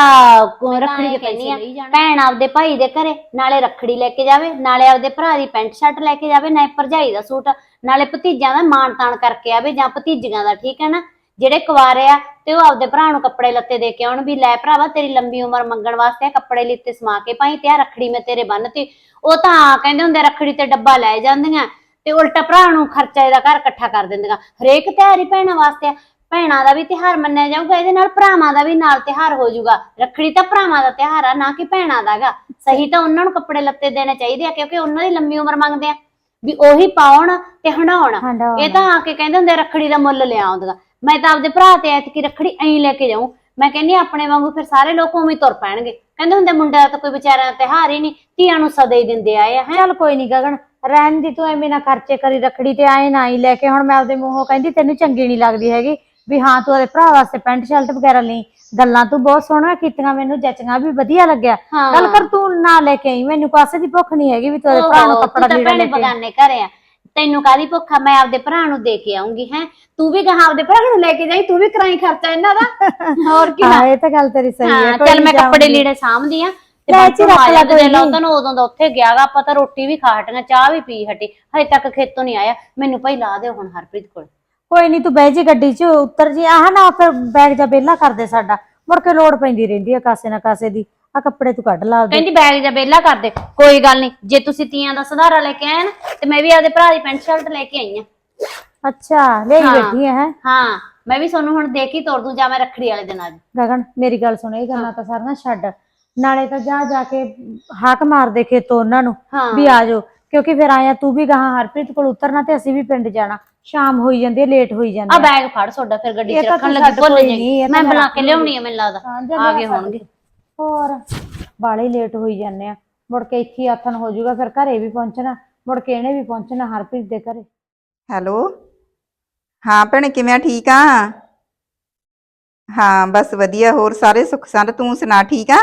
ਰੱਖੜੀ ਦੇ ਪੈਸੇ ਲਈ ਜਾਣਾ। ਭੈਣ ਆਪਦੇ ਭਾਈ ਦੇ ਘਰੇ ਨਾਲੇ ਰੱਖੜੀ ਲੈ ਕੇ ਜਾਵੇ ਨਾਲੇ ਆਪਦੇ ਭਰਾ ਦੀ ਪੈਂਟ ਸ਼ਰਟ ਲੈ ਕੇ ਜਾਵੇ ਨਾਲੇ ਭਰਜਾਈ ਦਾ ਸੂਟ ਨਾਲੇ ਭਤੀਜਾਂ ਦਾ ਮਾਣ ਤਾਣ ਕਰਕੇ ਆਵੇ ਜਾਂ ਭਤੀਜੀਆਂ ਦਾ ਠੀਕ ਹੈ ਨਾ? ਜਿਹੜੇ ਕੁਆਰੇ ਆ ਤੇ ਉਹ ਆਪਦੇ ਭਰਾ ਨੂੰ ਕੱਪੜੇ ਲੱਤੇ ਦੇ ਕੇ ਆਉਣ ਵੀ ਲੈ ਭਰਾਵਾ ਤੇਰੀ ਲੰਬੀ ਉਮਰ ਮੰਗਣ ਵਾਸਤੇ ਆਹ ਕੱਪੜੇ ਲਿੱਤੇ ਸਮਾ ਕੇ ਪਾਈ ਤੇ ਆ ਰੱਖੜੀ ਮੈਂ ਤੇਰੇ ਬੰਨਤੀ। ਉਹ ਤਾਂ ਕਹਿੰਦੇ ਹੁੰਦੇ ਰੱਖੜੀ ਤੇ ਡੱਬਾ ਲੈ ਜਾਂਦੀਆਂ ਤੇ ਉਲਟਾ ਭਰਾ ਨੂੰ ਖਰਚਾ ਇਹਦਾ ਘਰ ਇਕੱਠਾ ਕਰ ਦਿੰਦੀਆਂ। ਹਰੇਕ ਤਿਉਹਾਰ ਹੀ ਭੈਣਾਂ ਵਾਸਤੇ ਆ। ਭੈਣਾਂ ਦਾ ਵੀ ਤਿਉਹਾਰ ਮੰਨਿਆ ਜਾਊਗਾ ਇਹਦੇ ਨਾਲ ਭਰਾਵਾਂ ਦਾ ਵੀ ਨਾਲ ਤਿਉਹਾਰ ਹੋ ਜਾਊਗਾ। ਰੱਖੜੀ ਤਾਂ ਭਰਾਵਾਂ ਦਾ ਤਿਉਹਾਰ ਆ ਨਾ ਕਿ ਭੈਣਾਂ ਦਾਗਾ ਸਹੀ ਤਾਂ ਉਹਨਾਂ ਨੂੰ ਕੱਪੜੇ ਲੱਤੇ ਦੇਣੇ ਚਾਹੀਦੇ ਆ ਕਿਉਂਕਿ ਉਹਨਾਂ ਦੀ ਲੰਮੀ ਉਮਰ ਮੰਗਦੇ ਆ। ਵੀ ਉਹੀ ਪਾਉਣ ਤੇ ਹੰਡਾਉਣ। ਇਹ ਤਾਂ ਆ ਕੇ ਕਹਿੰਦੇ ਹੁੰਦੇ ਆ, ਰੱਖੜੀ ਦਾ ਮੁੱਲ ਲਿਆ ਆਉਂਦਾ। ਮੈਂ ਤਾਂ ਆਪਦੇ ਭਰਾ ਤੇ ਐਤਕੀ ਰੱਖੜੀ ਐਂ ਲੈ ਕੇ ਜਾਊਂ। ਮੈਂ ਕਹਿੰਦੀ ਹਾਂ, ਆਪਣੇ ਵਾਂਗੂ ਫਿਰ ਸਾਰੇ ਲੋਕ ਉਵੇਂ ਤੁਰ ਪੈਣਗੇ। ਕਹਿੰਦੇ ਹੁੰਦੇ ਮੁੰਡਾ ਤਾਂ ਕੋਈ ਵਿਚਾਰਾ ਤਿਉਹਾਰ ਹੀ ਨਹੀਂ ਧੀਆਂ ਨੂੰ ਸਦਾ ਹੀ ਦਿੰਦੇ ਆਏ ਆ ਹੈਂ। ਚੱਲ ਕੋਈ ਨਹੀਂ ਗਗਨ ਰਹਿਣ ਦੀ ਤੂੰ ਐਵੇਂ ਨਾ ਖਰਚੇ ਕਰੀ ਰੱਖੜੀ ਤੇ ਆਏ ਨਾ ਹੀ ਲੈ ਕੇ। ਹੁਣ ਮੈਂ ਆਪਦੇ ਮੂੰਹੋਂ ਕਹਿੰਦੀ ਤੈਨੂੰ ਚੰਗੀ ਨਹੀਂ ਲੱਗਦੀ ਹੈਗੀ ਵੀ ਹਾਂ ਤੂੰ ਉਹਦੇ ਭਰਾ ਵਾਸਤੇ ਪੈਂਟ ਸ਼ਰਟ ਵਗੈਰਾ ਲਈ। ਗੱਲਾਂ ਤੂੰ ਬਹੁਤ ਸੋਹਣਾ ਕੀਤੀਆਂ ਮੈਨੂੰ ਜੱਚੀਆਂ ਵੀ ਵਧੀਆ ਲੱਗਿਆ। ਹਾਂ। ਗੱਲ ਕਰ ਤੂੰ ਨਾ ਲੈ ਕੇ ਆਈ ਮੈਨੂੰ ਕਾਸੇ ਦੀ ਭੁੱਖ ਨਹੀਂ ਹੈਗੀ ਵੀ ਤੂੰ ਉਹਦੇ ਭਰਾ ਨੂੰ ਕੱਪੜਾ ਲੀੜਾ ਲੈ ਕੇ। ਬਗਾਨੇ ਘਰੇ ਆ। ਤੈਨੂੰ ਕਾਦੀ ਭੁੱਖ ਮੈਂ ਆਪਦੇ ਭਰਾ ਨੂੰ ਦੇ ਕੇ ਆਉਂਗੀ ਹੈ? ਤੂੰ ਵੀ ਕਹਾਂ ਆਪਦੇ ਭਰਾ ਨੂੰ ਲੈ ਕੇ ਜਾਈ ਤੂੰ ਵੀ ਕਰਾਈ ਖਰਚਾ ਇਹਨਾਂ ਦਾ? ਹੋਰ ਕੀ ਹਾਂ ਇਹ ਤਾਂ ਗੱਲ ਤੇਰੀ ਸਹੀ ਹੈ ਚੱਲ ਮੈਂ ਕੱਪੜੇ। ਲੀੜੇ ਸਾਂਭਦੀ ਆ ਤੇ ਬਾਅਦ ਰੱਖ ਲੈ ਕੋਈ ਲੋ। ਤੈਨੂੰ ਉਦੋਂ ਦਾ ਉੱਥੇ ਗਿਆਗਾ ਆਪਾਂ ਤਾਂ ਰੋਟੀ ਵੀ ਖਾ ਹਟੀਆਂ ਚਾਹ ਵੀ ਪੀ ਹਟੀ। ਹਜੇ ਤੱਕ ਖੇਤੋਂ ਨਹੀਂ ਆਇਆ। ਮੈਨੂੰ ਭਾਈ ਲਾ ਦਿਓ ਹੁਣ ਹਰਪ੍ਰੀਤ ਕੋਲ। ਕੋਈ ਨਹੀਂ ਤੂੰ ਬਹਿ ਜੀ ਗੱਡੀ 'ਚ ਉੱਤਰ ਜੀ। ਆਹ ਨਾ ਫਿਰ ਬੈਗ ਜਾ ਬੇਲਾ ਕਰਦੇ ਸਾਡਾ। ਮੁੜ ਕੇ ਲੋੜ ਪੈਂਦੀ ਰਹਿੰਦੀ ਆ ਕਾਸੇ ਨਾ ਕਾਸੇ ਦੀ। ਆ ਕੱਪੜੇ ਤੂੰ ਕੱਢ ਲਾ ਉਹਦੇ ਕਹਿੰਦੀ ਬੈਗ ਜਾਂ ਬੇਲਾ ਕਰ ਦੇ। ਕੋਈ ਗੱਲ ਨਹੀਂ ਜੇ ਤੁਸੀਂ ਤੀਆਂ ਦਾ ਸੁਧਾਰਾ ਲੈ ਕੇ ਆਏ ਨਾ ਤੇ ਮੈਂ ਵੀ ਆਪਦੇ ਭਰਾ ਦੀ ਪੈਂਟ ਸ਼ਰਟ ਲੈ ਕੇ ਆਈ ਆ। ਅੱਛਾ ਲੈ ਹਾਂ। ਬੈਠੀ ਹੈ ਹੈਂ? ਹਾਂ ਮੈਂ ਵੀ ਤੁਹਾਨੂੰ ਹੁਣ ਦੇਖ ਹੀ ਤੋਰ ਦੂੰ ਜਾਂ ਮੈਂ ਰੱਖੜੀ ਵਾਲੇ ਦਿਨ ਅੱਜ ਗਗਨ ਮੇਰੀ ਗੱਲ ਸੁਣ ਇਹ ਗੱਲਾਂ ਤਾਂ ਸਾਰੀਆਂ ਛੱਡ। ਨਾਲੇ ਤਾਂ ਜਾ ਜਾ ਕੇ ਹਾਕ ਮਾਰ ਦੇ ਖੇਤੋਂ ਉਹਨਾਂ ਨੂੰ ਹਾਂ। ਵੀ ਆ ਜਾਓ। ਕਿਉਂਕਿ ਫਿਰ ਆਇਆ ਤੂੰ ਵੀ ਗਾਹਾਂ ਹਰਪ੍ਰੀਤ ਕੋਲ ਉਤਰਨਾ ਤੇ ਅਸੀਂ ਵੀ ਪਿੰਡ ਜਾਣਾ। ਸ਼ਾਮ ਹੋਈ ਜਾਂਦੀ ਹੈ ਲੇਟ ਹੋਈ ਜਾਂਦੀ ਆ ਹੈ ਬੈਗ ਫੜ ਤੁਹਾਡਾ ਫਿਰ ਗੱਡੀ ਇਹ 'ਚ ਤਾਂ ਰੱਖਣ ਤੂੰ ਲੱਗੀ ਛੱਡ ਭੁੱਲ ਕੋਈ ਜਾਈ ਨੀ, ਇਹ ਤਾਂ ਮੈਂ ਰੱਖ ਕੇ ਲਿਆਉਣੀ ਆ ਮੈਨੂੰ ਲੱਗਦਾ। ਆ ਗਏ। ਹੋਣਗੇ। ਹੋਰ ਬਾਲੇ ਲੇਟ ਹੋਈ ਜਾਂਦੇ ਆ। ਮੁੜ ਕੇ ਇੱਥੇ ਆਥਣ ਹੋ ਜਾਊਗਾ, ਫਿਰ ਘਰੇ ਵੀ ਪਹੁੰਚਣਾ, ਮੁੜ ਕੇ ਇਹਨੇ ਵੀ ਪਹੁੰਚਣਾ ਹਰਪ੍ਰੀਤ ਦੇ ਘਰੇ। ਹੈਲੋ? ਹਾਂ ਭੈਣੇ, ਕਿਵੇਂ ਆ? ਠੀਕ ਆ? ਹਾਂ, ਬਸ ਵਧੀਆ, ਹੋਰ ਸਾਰੇ ਸੁੱਖ ਸੰਦ ਤੂੰ ਸੁਣਾ, ਠੀਕ ਆ?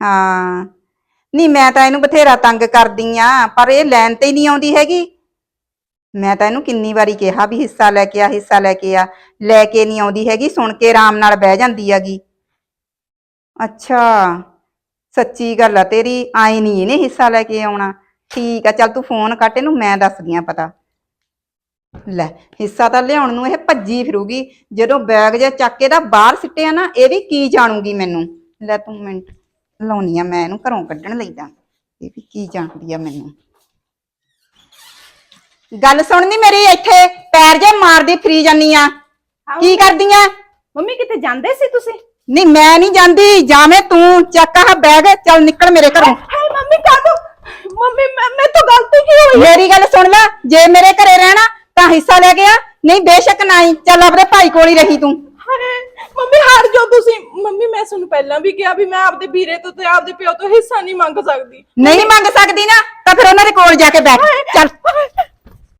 ਹਾਂ। ਨਹੀਂ, ਮੈਂ ਤਾਂ ਇਹਨੂੰ ਬਥੇਰਾ ਤੰਗ ਕਰਦੀ ਆ, ਪਰ ਇਹ ਲੈਣ ਤੇ ਹੀ ਨਹੀਂ ਆਉਂਦੀ ਹੈਗੀ। ਮੈਂ ਤਾਂ ਇਹਨੂੰ ਕਿੰਨੀ ਵਾਰੀ ਕਿਹਾ ਵੀ ਹਿੱਸਾ ਲੈ ਕੇ ਆ, ਹਿੱਸਾ ਲੈ ਕੇ ਆ, ਲੈ ਕੇ ਨਹੀਂ ਆਉਂਦੀ ਹੈਗੀ, ਸੁਣ ਕੇ ਆਰਾਮ ਨਾਲ ਬਹਿ ਜਾਂਦੀ ਹੈਗੀ। ਅੱਛਾ ਸੱਚੀ ਗੱਲ ਆ ਤੇਰੀ ਆਈ ਨਹੀਂ ਇਹਨੇ ਹਿੱਸਾ ਲੈ ਕੇ ਆਉਣਾ। ਠੀਕ ਆ ਚੱਲ ਤੂੰ ਫੋਨ ਕੱਟ ਇਹਨੂੰ ਮੈਂ ਦੱਸਦੀ ਆ ਪਤਾ। ਲੈ ਹਿੱਸਾ ਤਾਂ ਲਿਆਉਣ ਨੂੰ ਇਹ ਭੱਜੀ ਫਿਰੂਗੀ। ਜਦੋਂ ਬੈਗ ਜੇ ਚੱਕ ਕੇ ਦਾ ਬਾਹਰ ਸਿੱਟਿਆ ਨਾ ਇਹ ਵੀ ਕੀ ਜਾਣੂਗੀ ਮੈਨੂੰ? ਲੈ ਤੂੰ ਮਿੰਟ ਲਾਉਣੀ ਆ ਮੈਂ ਇਹਨੂੰ ਘਰੋਂ ਕੱਢਣ ਲਈ ਤਾਂ। ਇਹ ਵੀ ਕੀ ਜਾਣਦੀ ਆ ਮੈਨੂੰ? ਗੱਲ ਸੁਣਨੀ ਮੇਰੀ ਇੱਥੇ ਪੈਰ ਜੇ ਮਾਰਦੀ ਫਰੀ ਜਾਨੀ ਆ। ਕੀ ਕਰਦੀ ਆ? ਮੰਮੀ ਕਿਤੇ ਜਾਂਦੇ ਸੀ ਤੁਸੀਂ? ਨਹੀਂ ਮੈਂ ਨਹੀਂ ਜਾਂਦੀ। ਜਾਵੇਂ ਤੂੰ ਚੱਕ ਆਹ ਬੈਗ ਚੱਲ ਨਿਕਲ ਮੇਰੇ ਘਰੋਂ। ਹਾਏ ਮੰਮੀ ਕਾਹਤੋਂ? ਮੰਮੀ ਮੈਂ ਮੈਂ ਤਾਂ ਗਲਤੀ ਕੀ ਹੋਈ? ਮੇਰੀ ਗੱਲ ਸੁਣ ਲੈ ਜੇ ਮੇਰੇ ਘਰੇ ਰਹਿਣਾ ਤਾਂ ਹਿੱਸਾ ਲੈ ਗਿਆ ਨਹੀਂ ਬੇਸ਼ੱਕ ਨਾ ਹੀ ਚੱਲ ਆਪਣੇ ਭਾਈ ਕੋਲ ਹੀ ਰਹੀ ਤੂੰ। ਹਾਏ ਮੰਮੀ ਹਾਰ ਜਾਓ ਤੁਸੀਂ। ਮੰਮੀ ਮੈਂ ਤੁਹਾਨੂੰ ਪਹਿਲਾਂ ਵੀ ਕਿਹਾ ਵੀ ਮੈਂ ਆਪਦੇ ਵੀਰੇ ਤੋਂ ਤੇ ਆਪਦੇ ਪਿਓ ਤੋਂ ਹਿੱਸਾ ਨਹੀਂ ਮੰਗ ਸਕਦੀ। ਨਹੀਂ ਮੰਗ ਸਕਦੀ ਨਾ ਤਾਂ ਫਿਰ ਉਹਨਾਂ ਦੇ ਕੋਲ ਜਾ ਕੇ ਬੈਠ। ਚੱਲ।